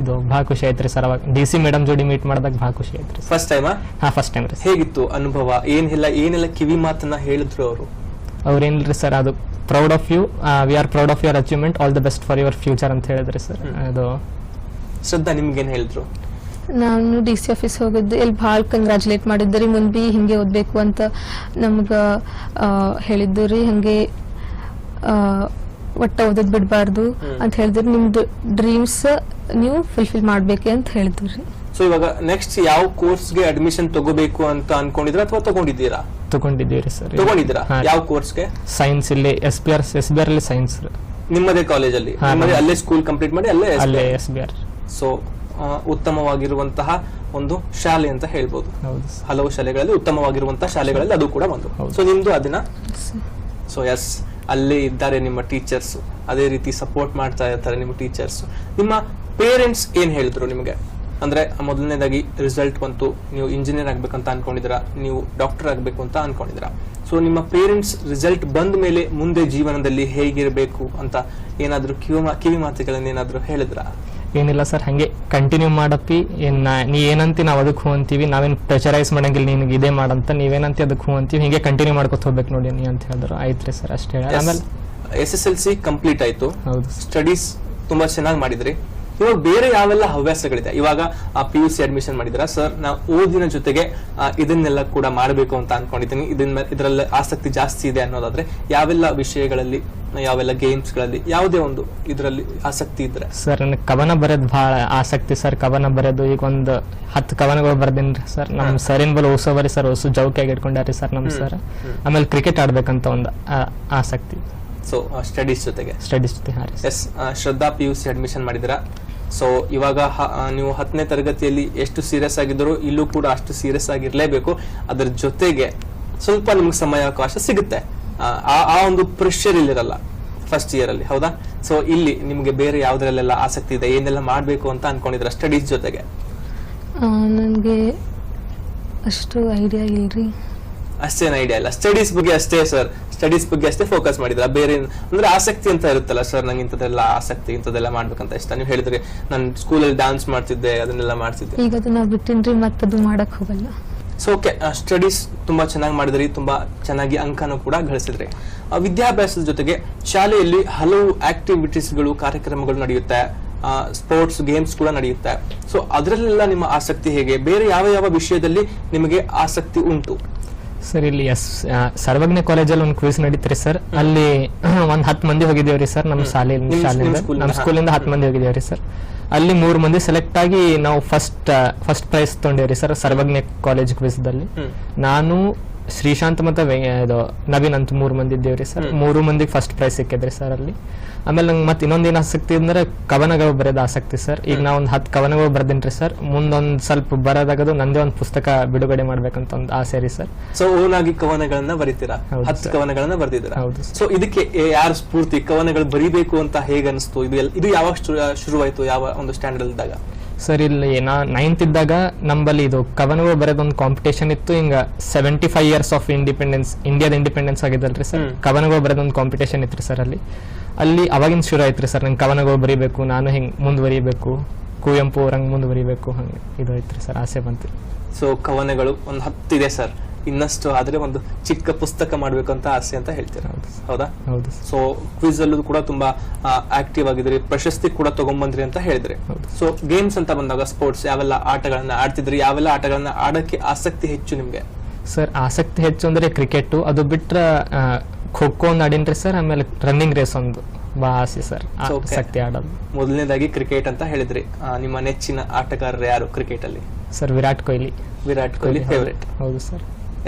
ಇದು ಭಾಳ ಖುಷಿ ಆಯ್ತ್ರಿ ಸರ್ ಅವಾಗ ಡಿ ಸಿ ಮೇಡಮ್ ಜೋಡಿ ಮೀಟ್ ಮಾಡಿದಾಗ ಭಾಳ ಖುಷಿ ಆಯ್ತ್ರಿ ಸರ್ ಫಸ್ಟ್ ಟೈಮಾ ಹಾ ಫಸ್ಟ್ ಟೈಮ್ ರೀ ಹೇಗಿತ್ತು ಅನುಭವ? ಏನಿಲ್ಲ ಏನೆಲ್ಲ ಕಿವಿ ಮಾತನ್ನ ಹೇಳಿದ್ರು ಅವರು? ಅವ್ರೇನಿಲ್ರಿ ಸರ್ ಅದು proud of you we are proud of your achievement all the best for your future ಅಂತ ಹೇಳಿದ್ರಿ ಸರ್. ಅದು ಶ್ರದ್ಧಾ ನಿಮ್ಗೇನ್ ಹೇಳಿದ್ರು? ನಾನು ಡಿ ಸಿ ಆಫೀಸ್ ಹೋಗಿದ್ದು ಇಲ್ಲಿ ಭಾಳ ಕಂಗ್ರಾಚುಲೇಟ್ ಮಾಡಿದ್ದು ರೀ ಮುಂದೆ ಭೀ ಹಿಂಗೆ ಓದಬೇಕು ಅಂತ ನಮ್ಗೆ ಹೇಳಿದ್ದು ರೀ ಹಾಗೆ ಒಟ್ಟ ಓದದ್ ಬಿಡಬಾರ್ದು ಅಂತ ಹೇಳಿದ್ರು ನಿಮ್ದು ಡ್ರೀಮ್ಸ್ ನೀವು ಫುಲ್ಫಿಲ್ ಮಾಡ್ಬೇಕು ಅಂತ ಹೇಳಿದ್ರು. ರೀ ಸೊ ಇವಾಗ ನೆಕ್ಸ್ಟ್ ಯಾವ ಕೋರ್ಸ್ಗೆ ಅಡ್ಮಿಷನ್ ತಗೋಬೇಕು ಅಂತ ಅನ್ಕೊಂಡಿದ್ರ ಅಥವಾ ತಗೊಂಡಿದ್ದೀರಾ? ತಗೊಂಡಿದ್ದೀವಿ ಸರ್. ತಗೊಂಡಿದ್ದೀರಾ? ಯಾವ ಕೋರ್ಸ್ಗೆ ಸೈನ್ಸ್ ಇಲ್ಲಿ S B R S B R ಅಲ್ಲಿ ಸೈನ್ಸ್ ನಿಮ್ಮದೇ ಕಾಲೇಜಲ್ಲಿ ಅಲ್ಲಿ. ನಿಮ್ಮದೇ ಅಲ್ಲೇ ಸ್ಕೂಲ್ ಕಂಪ್ಲೀಟ್ ಮಾಡಿ ಅಲ್ಲೇ ಅಲ್ಲೇ ಎಸ್ ಬಿ ಆರ್ ಸೊ ಉತ್ತಮವಾಗಿರುವಂತಹ ಒಂದು ಶಾಲೆ ಅಂತ ಹೇಳ್ಬೋದು. ಹೌದು ಸರ್. ಹಲವು ಶಾಲೆಗಳಲ್ಲಿ ಉತ್ತಮವಾಗಿರುವಂತಹ ಶಾಲೆಗಳಲ್ಲಿ ಅದು ಕೂಡ ಒಂದು. ಹೌದು. ಸೊ ನಿಮ್ದು ಅದನ್ನ ಸೊ ಎಸ್ ಅಲ್ಲೇ ಇದ್ದಾರೆ ನಿಮ್ಮ ಟೀಚರ್ಸ್. ಅದೇ ರೀತಿ ಸಪೋರ್ಟ್ ಮಾಡ್ತಾ ಇರ್ತಾರೆ ನಿಮ್ಮ ಟೀಚರ್ಸ್. ನಿಮ್ಮ ಪೇರೆಂಟ್ಸ್ ಏನ್ ಹೇಳಿದ್ರು ನಿಮಗೆ? ಅಂದ್ರೆ ಮೊದಲನೇದಾಗಿ ರಿಸಲ್ಟ್ ಬಂತು, ನೀವು ಇಂಜಿನಿಯರ್ ಆಗ್ಬೇಕಂತ ಅನ್ಕೊಂಡಿದ್ರ ನೀವು ಡಾಕ್ಟರ್ ಆಗ್ಬೇಕು ಅಂತ ಅನ್ಕೊಂಡಿದ್ರ ಸೊ ನಿಮ್ಮ ಪೇರೆಂಟ್ಸ್ ರಿಸಲ್ಟ್ ಬಂದ ಮೇಲೆ ಮುಂದೆ ಜೀವನದಲ್ಲಿ ಹೇಗಿರಬೇಕು ಅಂತ ಏನಾದ್ರೂ ಕಿವಿ ಕಿವಿ ಮಾತುಗಳನ್ನ ಏನಾದ್ರೂ ಹೇಳಿದ್ರ? ಏನಿಲ್ಲ ಸರ್ ಹಂಗೆ ಕಂಟಿನ್ಯೂ ಮಾಡಪ್ಪಿ ಏನ್ ನಾ- ಏನಂತಿ ನಾವು ಅದಕ್ಕೆ ಹೂ ಅಂತೀವಿ ನಾವೇನ್ ಪ್ರೆಷರೈಸ್ ಮಾಡಂಗಿಲ್ಲ ನಿನಗೆ ಇದೇ ಮಾಡಂತ ನೀವೇನಂತಿ ಅದಕ್ಕೆ ಹೂ ಅಂತೀವಿ ಹಿಂಗೆ ಕಂಟಿನ್ಯೂ ಮಾಡ್ಕೊತ ಹೋಗ್ಬೇಕು ನೋಡಿ ನೀ ಅಂತ ಹೇಳಿದ್ರು. ಆಯ್ತ್ರಿ ಸರ್ ಅಷ್ಟೇ. ಆಮೇಲೆ S S L C complete ಆಯ್ತು. ಹೌದು ಸ್ಟಡೀಸ್ ತುಂಬಾ ಚೆನ್ನಾಗಿ ಮಾಡಿದ್ರಿ. ಇವಾಗ ಬೇರೆ ಯಾವೆಲ್ಲ ಹವ್ಯಾಸಗಳಿದೆ? ಇವಾಗ ಪಿ ಯು ಸಿ ಅಡ್ಮಿಷನ್ ಮಾಡಿದ್ರ ಸರ್ ನಾ ಓದಿನ ಜೊತೆಗೆ ಇದನ್ನೆಲ್ಲ ಕೂಡ ಮಾಡಬೇಕು ಅಂತ ಅನ್ಕೊಂಡಿದ್ದೀನಿ. ಇದನ್ನ ಇದರಲ್ಲಿ ಆಸಕ್ತಿ ಜಾಸ್ತಿ ಇದೆ ಅನ್ನೋದಾದ್ರೆ ಯಾವೆಲ್ಲ ವಿಷಯಗಳಲ್ಲಿ ಯಾವೆಲ್ಲ ಗೇಮ್ಸ್ಗಳಲ್ಲಿ ಯಾವುದೇ ಒಂದು ಇದರಲ್ಲಿ ಆಸಕ್ತಿ ಇದ್ರೆ. ಸರ್ ನನಗೆ ಕವನ ಬರೆಯೋದು ಬಹಳ ಆಸಕ್ತಿ ಸರ್ ಕವನ ಬರೆಯೋದು ಈಗ ಒಂದು ಹತ್ತು ಕವನಗಳು ಬರ್ದೇನ್ರಿ ಸರ್ ನಮ್ಮ ಸರ್ ಸರಿನ ಬಲ್ ಓಸೋವರಿ ಸರ್ ಓಸು ಜೌಕಿಯಾಗಿ ಇಟ್ಕೊಂಡಾರಿ ಸರ್ ನಮ್ಮ ಸರ್. ಆಮೇಲೆ ಕ್ರಿಕೆಟ್ ಆಡ್ಬೇಕಂತ ಒಂದು ಆಸಕ್ತಿ. ಸೊ ಸ್ಟಡೀಸ್ ಜೊತೆಗೆ. ಸ್ಟಡೀಸ್ ಜೊತೆ ಹಾಂ ರೀ yes Shraddha P U C admission ಮಾಡಿದಿರಾ so ಇವಾಗ ನೀವು ಹತ್ತನೇ ತರಗತಿಯಲ್ಲಿ ಎಷ್ಟು ಸೀರಿಯಸ್ ಆಗಿದ್ದರೂ ಇಲ್ಲೂ ಕೂಡ ಅಷ್ಟು ಸೀರಿಯಸ್ ಆಗಿರ್ಲೇಬೇಕು. ಅದರ ಜೊತೆಗೆ ಸ್ವಲ್ಪ ನಿಮ್ಗೆ ಸಮಯಾವಕಾಶ ಸಿಗುತ್ತೆ. ಆ, ಆ- ಆ ಒಂದು ಪ್ರೆಷರ್ ಇಲ್ಲಿರಲ್ಲ ಫಸ್ಟ್ ಇಯರ್ ಅಲ್ಲಿ ಹೌದಾ? ಸೊ ಇಲ್ಲಿ ನಿಮಗೆ ಬೇರೆ ಯಾವ್ದ್ರಲ್ಲೆಲ್ಲ ಆಸಕ್ತಿ ಇದೆ ಏನೆಲ್ಲ ಮಾಡಬೇಕು ಅಂತ ಅನ್ಕೊಂಡಿದ್ರ ಸ್ಟಡೀಸ್ ಜೊತೆಗೆ? ನನಗೆ ಅಷ್ಟು ಐಡಿಯಾ ಇಲ್ರಿ. ಅಷ್ಟೇನು ಐಡಿಯಾ ಇಲ್ಲ. ಸ್ಟಡೀಸ್ ಬಗ್ಗೆ ಅಷ್ಟೇ ಸರ್ ಸ್ಟಡೀಸ್ ಬಗ್ಗೆ ಅಷ್ಟೇ ಫೋಕಸ್ ಮಾಡಿದ್ರ? ಬೇರೆ ಅಂದ್ರೆ ಆಸಕ್ತಿ ಅಂತ ಇರುತ್ತಲ್ಲ ಸರ್ ನಂಗೆ ಇಂಥದ್ದೆಲ್ಲ ಆಸಕ್ತಿ ಇಂಥದ್ದೆಲ್ಲ ಮಾಡ್ಬೇಕಂತ ಇಷ್ಟ. ನೀವು ಹೇಳಿದ್ರೆ ನಾನು ಸ್ಕೂಲಲ್ಲಿ ಡಾನ್ಸ್ ಮಾಡ್ತಿದ್ದೆ ಅದನ್ನೆಲ್ಲ ಮಾಡ್ತಿದ್ದೆ. ಈಗ ಅದನ್ನ ಬಿಟ್ಟಿನ್ರಿ ಮತ್ತದು ಮಾಡಕ್ ಹೋಗಲ್ಲ. ಸೊ ಓಕೆ ಸ್ಟಡೀಸ್ ತುಂಬಾ ಚೆನ್ನಾಗಿ ಮಾಡಿದ್ರಿ ತುಂಬಾ ಚೆನ್ನಾಗಿ ಅಂಕನೂ ಕೂಡ ಗಳಿಸಿದ್ರಿ. ವಿದ್ಯಾಭ್ಯಾಸದ ಜೊತೆಗೆ ಶಾಲೆಯಲ್ಲಿ ಹಲವು ಆಕ್ಟಿವಿಟೀಸ್ಗಳು ಕಾರ್ಯಕ್ರಮಗಳು ನಡೆಯುತ್ತೆ. ಸ್ಪೋರ್ಟ್ಸ್ ಗೇಮ್ಸ್ ಕೂಡ ನಡೆಯುತ್ತೆ. ಸೊ ಅದರಲ್ಲೆಲ್ಲ ನಿಮ್ಮ ಆಸಕ್ತಿ ಹೇಗೆ? ಬೇರೆ ಯಾವ ಯಾವ ವಿಷಯದಲ್ಲಿ ನಿಮಗೆ ಆಸಕ್ತಿ ಉಂಟು? ಸರ್ ಇಲ್ಲಿ ಎಸ್ ಸರ್ವಜ್ಞ ಕಾಲೇಜಲ್ಲಿ ಒಂದು ಕ್ವಿಸ್ ನಡೀತ್ರಿ ಸರ್. ಅಲ್ಲಿ <clears throat> ಒಂದ್ ಹತ್ತು ಮಂದಿ ಹೋಗಿದ್ದೇವ್ರಿ ಸರ್ ನಮ್ಮ ಶಾಲೆ ಶಾಲೆಯಿಂದ? ನಮ್ಮ ಸ್ಕೂಲಿಂದ ಹತ್ತು ಮಂದಿ ಹೋಗಿದೇವ್ರಿ ಸರ್. ಅಲ್ಲಿ ಮೂರು ಮಂದಿ ಸೆಲೆಕ್ಟ್ ಆಗಿ ನಾವು ಫಸ್ಟ್ ಫಸ್ಟ್ ಪ್ರೈಸ್ ತೊಗೊಂಡೇವ್ರಿ ಸರ್ ಸರ್ವಜ್ಞ ಕಾಲೇಜ್ ಕ್ವಿಸ್ದಲ್ಲಿ. ನಾನು ಶ್ರೀಶಾಂತ್ ಮತ್ತು ವೆ- ಇದು ನವೀನ್ ಅಂತ ಮೂರು ಮಂದಿ ಇದ್ದೇವ್ರಿ ಸರ್. ಮೂರು ಮಂದಿಗೆ ಫಸ್ಟ್ ಪ್ರೈಸ್ ಸಿಕ್ಕಿದ್ರಿ ಸರ್ ಅಲ್ಲಿ. ಆಮೇಲೆ ನಂಗೆ ಮತ್ತೆ ಇನ್ನೊಂದೇನು ಆಸಕ್ತಿ ಅಂದ್ರೆ ಕವನಗಳು ಬರೆಯೋದು ಆಸಕ್ತಿ ಸರ್. ಈಗ ನಾವು ಒಂದು ಹತ್ತು ಕವನಗಳು ಬರ್ದೇನ್ರಿ ಸರ್. ಮುಂದೊಂದು ಸ್ವಲ್ಪ ಬರೋದಾಗದು ನಂದೇ ಒಂದು ಪುಸ್ತಕ ಬಿಡುಗಡೆ ಮಾಡ್ಬೇಕಂತ ಒಂದು ಆಸೆ ರೀ ಸರ್. ಸೊ ಓನ್ ಆಗಿ ಕವನಗಳನ್ನ ಬರೀತೀರಾ? ಹತ್ತು. ಕವನಗಳನ್ನ ಬರ್ದಿದ್ದೀರಾ? ಹೌದು ಸೊ ಇದಕ್ಕೆ ಯಾರು ಸ್ಫೂರ್ತಿ? ಕವನಗಳು ಬರೀಬೇಕು ಅಂತ ಹೇಗೆ ಅನಿಸ್ತು ಇದು ಇದು ಯಾವಾಗ ಶುರುವಾಯಿತು ಶುರುವಾಯ್ತು ಯಾವ ಒಂದು ಸ್ಟ್ಯಾಂಡರ್ಡ್ ಇದ್ದಾಗ? ಸರ್ ಇಲ್ಲಿ ನಾ ನೈನ್ತ್ ಇದ್ದಾಗ ನಂಬಲ್ಲಿ ಇದು ಕವನವು ಬರೆದೊಂದು ಕಾಂಪಿಟೇಷನ್ ಇತ್ತು. ಹಿಂಗ seventy five years of independence ಇಂಡಿಯಾದ ಇಂಡಿಪೆಂಡೆನ್ಸ್ ಆಗಿದ್ದಲ್ರಿ ಸರ್ ಕವನಗೋ ಬರೆದೊಂದು ಕಾಂಪಿಟೇಷನ್ ಇತ್ತು ಸರ್ ಅಲ್ಲಿ. ಅಲ್ಲಿ ಅವಾಗಿನ ಶುರು ಆಯ್ತ್ರಿ ಸರ್ ನಂಗೆ ಕವನಗಳು ಬರೀಬೇಕು ನಾನು ಹಿಂಗ್ ಮುಂದುವರಿಬೇಕು ಕುವೆಂಪು ಅವ್ರಂಗ್ ಮುಂದುವರಿಬೇಕು ಹಂಗೆ ಇದು ಐತ್ರಿ ಸರ್ ಆಸೆ ಬಂತು. ಸೊ ಕವನಗಳು ಒಂದು ಹತ್ತಿದೆ ಸರ್ ಇನ್ನಷ್ಟು ಆದ್ರೆ ಒಂದು ಚಿಕ್ಕ ಪುಸ್ತಕ ಮಾಡ್ಬೇಕು ಅಂತ ಆಸೆ ಅಂತ ಹೇಳ್ತೀರಾ? ಹೌದಾ ಹೌದು? ಸೊ ಕ್ವಿಜ್ ಅಲ್ಲೂ ಕೂಡ ತುಂಬಾ ಆಕ್ಟಿವ್ ಆಗಿದ್ರಿ. ಪ್ರಶಸ್ತಿ ಕೂಡ ತಗೊಂಬಂದ್ರಿ ಅಂತ ಹೇಳಿದ್ರಿ. ಸೊ ಗೇಮ್ಸ್ ಅಂತ ಬಂದಾಗ ಸ್ಪೋರ್ಟ್ಸ್ ಯಾವೆಲ್ಲ ಆಟಗಳನ್ನ ಆಡ್ತಿದ್ರಿ? ಯಾವೆಲ್ಲ ಆಟಗಳನ್ನ ಆಡಕ್ಕೆ ಆಸಕ್ತಿ ಹೆಚ್ಚು ನಿಮ್ಗೆ? ಸರ್ ಆಸಕ್ತಿ ಹೆಚ್ಚು ಅಂದ್ರೆ ಕ್ರಿಕೆಟ್ ಅದು ಬಿಟ್ರೆ ಖೋ ಖೋ ಒಂದು ಆಡಿನ್ರಿ ಸರ್ ಆಮೇಲೆ ರನ್ನಿಂಗ್ ರೇಸ್ ಒಂದು. ಬಾ ಆಸೆ ಸರ್. ಆಸಕ್ತಿ ಆಡೋದು. ಮೊದಲನೇದಾಗಿ ಕ್ರಿಕೆಟ್ ಅಂತ ಹೇಳಿದ್ರಿ. ನಿಮ್ಮ ನೆಚ್ಚಿನ ಆಟಗಾರರು ಯಾರು ಕ್ರಿಕೆಟ್ ಅಲ್ಲಿ ಸರ್ ವಿರಾಟ್ ಕೊಹ್ಲಿ. ವಿರಾಟ್ ಕೊಹ್ಲಿ ಫೇವರೇಟ್ ಹೌದು ಸರ್.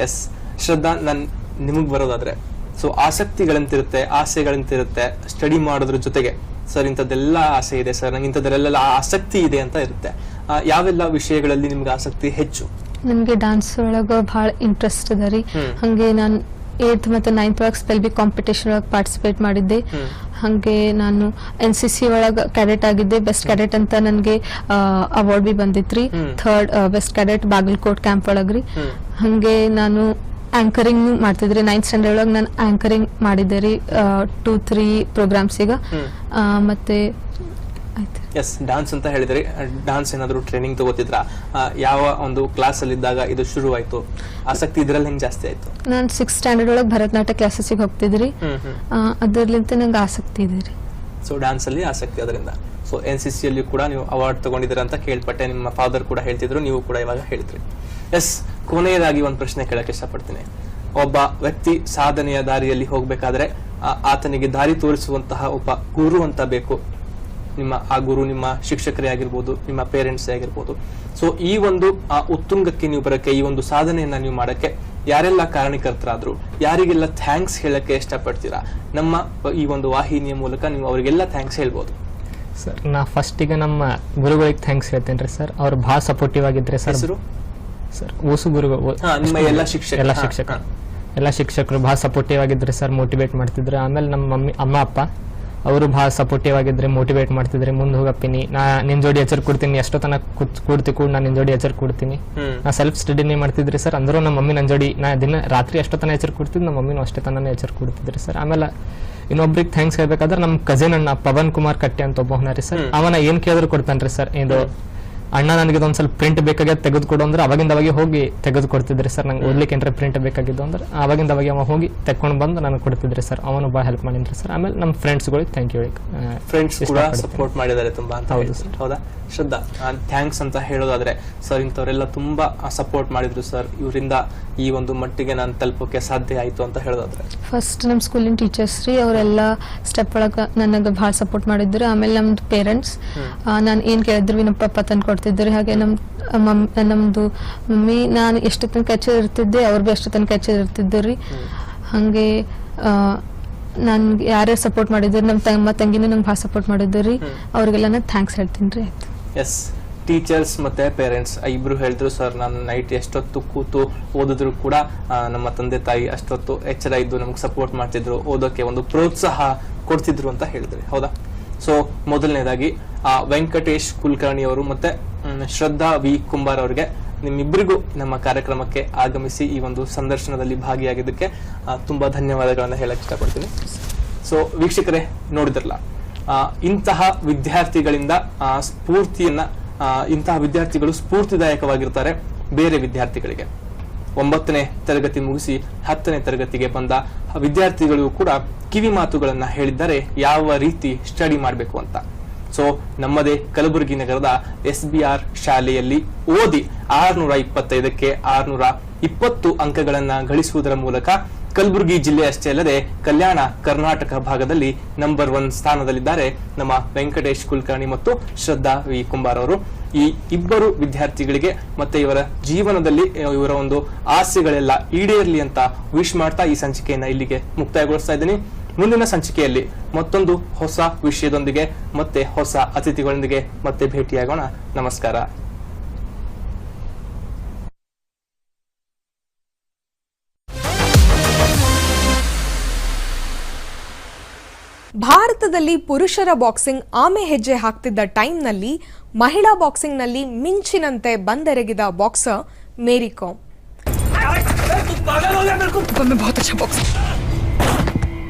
ಎಸ್. ಶ್ರದ್ಧಾ ನನ್ ನಿಮಗ್ ಬರೋದಾದ್ರೆ ಸೊ ಆಸಕ್ತಿಗಳಂತಿರುತ್ತೆ ಆಸೆಗಳಂತಿರುತ್ತೆ ಸ್ಟಡಿ ಮಾಡೋದ್ರ ಜೊತೆಗೆ. ಸರ್ ಇಂಥದ್ದೆಲ್ಲ ಆಸೆ ಇದೆ ಸರ್ ನಂಗೆ ಇಂಥದ್ರಲ್ಲೆಲ್ಲ ಆಸಕ್ತಿ ಇದೆ ಅಂತ ಇರುತ್ತೆ. ಯಾವೆಲ್ಲ ವಿಷಯಗಳಲ್ಲಿ ನಿಮ್ಗೆ ಆಸಕ್ತಿ ಹೆಚ್ಚು? ನನಗೆ ಡಾನ್ಸ್ ಒಳಗ ಭಾಳ ಇಂಟ್ರೆಸ್ಟ್ ಅದ ರೀ. ಹಂಗೆ ನಾನು ಏತ್ ಮತ್ತು ನೈನ್ತ್ ಒಳಗೆ ಸ್ಪೆಲ್ ಬಿ ಕಾಂಪಿಟೇಷನ್ ಒಳಗೆ ಪಾರ್ಟಿಸಿಪೇಟ್ ಮಾಡಿದ್ದೆ. ಹಂಗೆ ನಾನು ಎನ್ ಸಿ ಸಿ ಒಳಗೆ ಕ್ಯಾಡೆಟ್ ಆಗಿದ್ದೆ. ಬೆಸ್ಟ್ ಕ್ಯಾಡೆಟ್ ಅಂತ ನನಗೆ ಅವಾರ್ಡ್ ಬಿ ಬಂದಿತ್ರಿ. ರೀ third best cadet Bagalkot camp ಒಳಗ್ರಿ ರೀ. ಹಂಗೆ ನಾನು ಆಂಕರಿಂಗ್ ಮಾಡ್ತಿದ್ರಿ ನೈನ್ತ್ ಸ್ಟ್ಯಾಂಡರ್ಡ್ ಒಳಗೆ ನಾನು ಆಂಕರಿಂಗ್ ಮಾಡಿದ್ದೆ ರೀ ಟೂ ತ್ರೀ ಪ್ರೋಗ್ರಾಮ್ಸ್ ಈಗ. ಮತ್ತೆ ಎಸ್ ಡಾನ್ಸ್ ಅಂತ ಹೇಳಿದ್ರಿ. ಡಾನ್ಸ್ ಏನಾದ್ರು ಟ್ರೈನಿಂಗ್ ತಗೋತಿದ್ರ? ಯಾವ ಒಂದು ಕ್ಲಾಸ್ ಅಲ್ಲಿ ಇದ್ದಾಗ ಇದು ಶುರು ಆಯ್ತು ಆಸಕ್ತಿ ಇದ್ರಲ್ಲಿ ಹೆಂಗ್ ಜಾಸ್ತಿ ಆಯ್ತು? ನಾನು ಸಿಕ್ಸ್ ಸ್ಟ್ಯಾಂಡರ್ಡ್ ಒಳಗೆ ಭರತನಾಟ್ಯ ಕ್ಲಾಸಸ್ಸಿಗೆ ಹೋಗ್ತಿದ್ರಿ. ಅದರ್ಲಿಂತ ನಂಗೆ ಆಸಕ್ತಿ ಇದೆ ರೀ ಸೊ ಡಾನ್ಸ್ ಅಲ್ಲಿ ಆಸಕ್ತಿ ಅದರಿಂದ. ಸೊ ಎನ್ ಸಿ ಕೂಡ ನೀವು ಅವಾರ್ಡ್ ತಗೊಂಡಿದ್ರ ಅಂತ ಕೇಳ್ಪಟ್ಟೆ. ನಿಮ್ಮ ಫಾದರ್ ಕೂಡ ಹೇಳ್ತಿದ್ರು ನೀವು ಕೂಡ ಇವಾಗ ಹೇಳ್ತೀರಿ. ಎಸ್ ಕೊನೆಯದಾಗಿ ಒಂದು ಪ್ರಶ್ನೆ ಕೇಳಕ್ಕೆ ಇಷ್ಟಪಡ್ತೀನಿ. ಒಬ್ಬ ವ್ಯಕ್ತಿ ಸಾಧನೆಯ ದಾರಿಯಲ್ಲಿ ಹೋಗ್ಬೇಕಾದ್ರೆ ಆತನಿಗೆ ದಾರಿ ತೋರಿಸುವಂತಹ ಒಬ್ಬ ಗುರು ಅಂತ ಬೇಕು. ನಿಮ್ಮ ಆ ಗುರು ನಿಮ್ಮ ಶಿಕ್ಷಕರೇ ಆಗಿರ್ಬೋದು ನಿಮ್ಮ ಪೇರೆಂಟ್ಸ್ ಆಗಿರ್ಬೋದು. ಸೊ ಈ ಒಂದು ಆ ಉತ್ತುಂಗಕ್ಕೆ ನೀವು ಬರಕ್ಕೆ ಈ ಒಂದು ಸಾಧನೆಯನ್ನ ನೀವು ಮಾಡಕ್ಕೆ ಯಾರೆಲ್ಲ ಕಾರಣಕರ್ತರಾದ್ರು ಯಾರಿಗೆಲ್ಲ ಥ್ಯಾಂಕ್ಸ್ ಹೇಳಕ್ಕೆ ಇಷ್ಟಪಡ್ತೀರಾ? ನಮ್ಮ ಈ ಒಂದು ವಾಹಿನಿಯ ಮೂಲಕ ನೀವು ಅವರಿಗೆಲ್ಲ ಥ್ಯಾಂಕ್ಸ್ ಹೇಳ್ಬೋದು. ಸರ್ ನಾ ಫಸ್ಟಿಗೆ ನಮ್ಮ ಗುರುಗಳಿಗೆ ಥ್ಯಾಂಕ್ಸ್ ಹೇಳ್ತೇನೆ ರೀ ಸರ್. ಅವ್ರು ಭಾಳ ಸಪೋರ್ಟಿವ್ ಆಗಿದ್ರೆ ಸರ್ ಹೆಸರು? ಸರ್ ಓಸು ಗುರುಗಳು ನಿಮ್ಮ ಎಲ್ಲ ಶಿಕ್ಷಕ ಎಲ್ಲ ಶಿಕ್ಷಕ. ಎಲ್ಲ ಶಿಕ್ಷಕರು ಭಾಳ ಸಪೋರ್ಟಿವ್ ಆಗಿದ್ರೆ ಸರ್ ಮೋಟಿವೇಟ್ ಮಾಡ್ತಿದ್ರು. ಆಮೇಲೆ ನಮ್ಮ ಮಮ್ಮಿ ಅಮ್ಮ ಅಪ್ಪ ಅವರು ಭಾಳ ಸಪೋರ್ಟಿವ್ ಆಗಿದ್ರೆ ಮೋಟಿವೇಟ್ ಮಾಡ್ತಿದ್ರೆ ಮುಂದೆ ಹೋಗಪ್ಪಿನಿ. ನಾ ನಿನ್ ಜೋಡಿ ಎಚ್ಚರ್ ಕೊಡ್ತೀನಿ ಎಷ್ಟೋ ತನಕ ಕೂಡ್ತಿ ಕೂಡ ನಾನು ನಿನ್ ಜೋಡಿ ಎಚ್ಚರ್ ಕೊಡ್ತೀನಿ. ನಾ ಸೆಲ್ಫ್ ಸ್ಟಡಿನೇ ಮಾಡ್ತಿದ್ರಿ ಸರ್ ಅಂದ್ರೂ ನಮ್ಮ ಮಮ್ಮಿ ನನ್ನ ಜೋಡಿ ನಾ ದಿನ ರಾತ್ರಿ ಎಷ್ಟೋ ತನ ಎಚ್ಚರ್ ಕೊಡ್ತಿದ್ದು ನಮ್ಮ ಮಮ್ಮಿನೂ ಅಷ್ಟೇ ತನ ಎಚ್ಚರ್ ಕೊಡ್ತಿದ್ರಿ ಸರ್. ಆಮೇಲೆ ಇನ್ನೊಬ್ರಿಗೆ ಥ್ಯಾಂಕ್ಸ್ ಹೇಳ್ಬೇಕಾದ್ರೆ ನಮ್ಮ ಕಸಿನ್ ಅಣ್ಣ ಪವನ್ ಕುಮಾರ್ ಕಟ್ಟೆ ಅಂತ ಒಬ್ಬ ರೀ ಸರ್. ಅವನ ಏನ್ ಕೇಳಿದ್ರು ಕೊಡ್ತಾನ್ರಿ ಸರ್ ಇದು ಅಣ್ಣ ನನಗೆ ಇದೊಂದು ಸ್ವಲ್ಪ ಪ್ರಿಂಟ್ ಬೇಕಾಗ್ಯದ ತೆಗೆದುಕೊಡು ಅಂದ್ರೆ ಅವಾಗಿಂದ ಅವಾಗೆ ಹೋಗಿ ತೆಗೆದು ಕೊಡ್ತಿದ್ರಿ ಸರ್. ನಂಗೆ ಓದ್ಲಿಕ್ಕೆ ಏನಾರ ಪ್ರಿಂಟ್ ಬೇಕಾಗಿದ್ದು ಅಂದ್ರೆ ಅವಾಗಿಂದ ಅವಾಗೆ ಅವ ಹೋಗಿ ತೆಕ್ಕೊಂಡು ಬಂದು ನನಗೆ ಕೊಡ್ತಿದ್ರಿ ಸರ್. ಅವನು ಭಾಳ ಹೆಲ್ಪ್ ಮಾಡಿದ್ರಿ ಸರ್. ಆಮೇಲೆ ನಮ್ಮ ಫ್ರೆಂಡ್ಸ್ಗಳಿಗೆ ಥ್ಯಾಂಕ್ ಯು ಫ್ರೆಂಡ್ಸ್ ಕೂಡ ಸಪೋರ್ಟ್ ಮಾಡಿದ್ದಾರೆ ತುಂಬಾ ಅಂತ ಹೌದು ಸರ್. ಹೌದಾ? ಶ್ರದ್ಧಾ ಥ್ಯಾಂಕ್ಸ್ ಅಂತ ಹೇಳೋದಾದ್ರೆ ಸರ್ ಇಂಥವರೆಲ್ಲ ತುಂಬಾ ಸಪೋರ್ಟ್ ಮಾಡಿದ್ರು ಸರ್. ಇವರಿಂದ ಈ ಒಂದು ಮಟ್ಟಿಗೆ ನಾನು ತಲುಪೋಕೆ ಸಾಧ್ಯ ಆಯ್ತು ಅಂತ ಹೇಳೋದಾದ್ರೆ. ಫಸ್ಟ್ ನಮ್ಮ ಸ್ಕೂಲಿನ ಟೀಚರ್ಸ್ ರೀ ಅವರೆಲ್ಲ ಸ್ಟೆಪ್ ಒಳಗೆ ನನಗೆ ಭಾಳ ಸಪೋರ್ಟ್ ಮಾಡಿದ್ರು. ಆಮೇಲೆ ನಮ್ದು ಪೇರೆಂಟ್ಸ್ ನಾನು ಏನು ಕೇಳಿದ್ರು ನಮ್ಮ ಪಪ್ಪ ತಂದು ಕೊಡ್ತಿದ್ರು ಹಾಗೆ ನಮ್ಮ ನಮ್ದು ನಮ್ಮದು ಮಮ್ಮಿ ನಾನು ಎಷ್ಟು ತನಕ ಹಚ್ಚಿ ಇರ್ತಿದ್ದೆ ಅವ್ರು ಭೀ ಎಷ್ಟು ತನಕ ಇರ್ತಿದ್ರು ರೀ. ಹಾಗೆ ನನ್ಗೆ ಯಾರ್ಯಾರು ಸಪೋರ್ಟ್ ಮಾಡಿದ್ರು ನಮ್ಮ ತಮ್ಮ ತಂಗಿನೂ ನಂಗೆ ಭಾಳ ಸಪೋರ್ಟ್ ಮಾಡಿದ್ರು ರೀ. ಅವ್ರಿಗೆಲ್ಲ ನಾನು ಥ್ಯಾಂಕ್ಸ್ ಹೇಳ್ತೀನಿ ರೀ. ಆಯ್ತು ಎಸ್ ಟೀಚರ್ಸ್ ಮತ್ತೆ ಪೇರೆಂಟ್ಸ್ ಇಬ್ರು ಹೇಳಿದ್ರು ಸರ್ ನಾನು ನೈಟ್ ಎಷ್ಟೊತ್ತು ಕೂತು ಓದಿದ್ರು ಕೂಡ ನಮ್ಮ ತಂದೆ ತಾಯಿ ಅಷ್ಟೊತ್ತು ಎಚ್ಚರ ಇದ್ದು ನಮ್ಗೆ ಸಪೋರ್ಟ್ ಮಾಡ್ತಿದ್ರು ಓದೋಕೆ ಒಂದು ಪ್ರೋತ್ಸಾಹ ಕೊಡ್ತಿದ್ರು ಅಂತ ಹೇಳಿದ್ರಿ ಹೌದಾ? ಸೊ ಮೊದಲನೇದಾಗಿ ವೆಂಕಟೇಶ್ ಕುಲಕರ್ಣಿ ಅವರು ಮತ್ತೆ ಶ್ರದ್ಧಾ ವಿ ಕುಂಬಾರ್ ಅವರಿಗೆ ನಿಮ್ಮಿಬ್ಬರಿಗೂ ನಮ್ಮ ಕಾರ್ಯಕ್ರಮಕ್ಕೆ ಆಗಮಿಸಿ ಈ ಒಂದು ಸಂದರ್ಶನದಲ್ಲಿ ಭಾಗಿಯಾಗಿದ್ದಕ್ಕೆ ತುಂಬಾ ಧನ್ಯವಾದಗಳನ್ನ ಹೇಳಕ್ ಇಷ್ಟಪಡ್ತೀನಿ. ಸೊ ವೀಕ್ಷಕರೇ, ನೋಡಿದ್ರಲ್ಲ ಇಂತಹ ವಿದ್ಯಾರ್ಥಿಗಳಿಂದ ಸ್ಫೂರ್ತಿಯನ್ನ ಇಂತಹ ವಿದ್ಯಾರ್ಥಿಗಳು ಸ್ಫೂರ್ತಿದಾಯಕವಾಗಿರ್ತಾರೆ ಬೇರೆ ವಿದ್ಯಾರ್ಥಿಗಳಿಗೆ. ಒಂಬತ್ತನೇ ತರಗತಿ ಮುಗಿಸಿ ಹತ್ತನೇ ತರಗತಿಗೆ ಬಂದ ವಿದ್ಯಾರ್ಥಿಗಳಿಗೂ ಕೂಡ ಕಿವಿ ಮಾತುಗಳನ್ನ ಹೇಳಿದ್ದಾರೆ ಯಾವ ರೀತಿ ಸ್ಟಡಿ ಮಾಡಬೇಕು ಅಂತ. ಸೊ ನಮ್ಮದೇ ಕಲಬುರಗಿ ನಗರದ ಎಸ್ ಬಿ ಆರ್ ಶಾಲೆಯಲ್ಲಿ ಓದಿ ಆರ್ನೂರ ಇಪ್ಪತ್ತೈದಕ್ಕೆ ಆರ್ನೂರ ಇಪ್ಪತ್ತು ಅಂಕಗಳನ್ನ ಗಳಿಸುವುದರ ಮೂಲಕ ಕಲಬುರಗಿ ಜಿಲ್ಲೆ ಅಷ್ಟೇ ಅಲ್ಲದೆ ಕಲ್ಯಾಣ ಕರ್ನಾಟಕ ಭಾಗದಲ್ಲಿ ನಂಬರ್ ಒನ್ ಸ್ಥಾನದಲ್ಲಿದ್ದಾರೆ ನಮ್ಮ ವೆಂಕಟೇಶ್ ಕುಲಕರ್ಣಿ ಮತ್ತು ಶ್ರದ್ಧಾ ವಿ ಕುಂಬಾರ್ ಅವರು. ಈ ಇಬ್ಬರು ವಿದ್ಯಾರ್ಥಿಗಳಿಗೆ ಮತ್ತೆ ಇವರ ಜೀವನದಲ್ಲಿ ಇವರ ಒಂದು ಆಸೆಗಳೆಲ್ಲ ಈಡೇರ್ಲಿ ಅಂತ ವಿಶ್ ಮಾಡ್ತಾ ಈ ಸಂಚಿಕೆಯನ್ನ ಇಲ್ಲಿಗೆ ಮುಕ್ತಾಯಗೊಳಿಸ್ತಾ ಇದ್ದೀನಿ. ಮುಂದಿನ ಸಂಚಿಕೆಯಲ್ಲಿ ಮತ್ತೊಂದು ಹೊಸ ವಿಷಯದೊಂದಿಗೆ, ಮತ್ತೆ ಹೊಸ ಅತಿಥಿಗಳೊಂದಿಗೆ ಮತ್ತೆ ಭೇಟಿಯಾಗೋಣ. ನಮಸ್ಕಾರ. ಭಾರತದಲ್ಲಿ ಪುರುಷರ ಬಾಕ್ಸಿಂಗ್ ಆಮೆ ಹೆಜ್ಜೆ ಹಾಕ್ತಿದ್ದ ಟೈಮ್ನಲ್ಲಿ ಮಹಿಳಾ ಬಾಕ್ಸಿಂಗ್ನಲ್ಲಿ ಮಿಂಚಿನಂತೆ ಬಂದೆರಗಿದ ಬಾಕ್ಸರ್ ಮೇರಿ ಕಾಮ್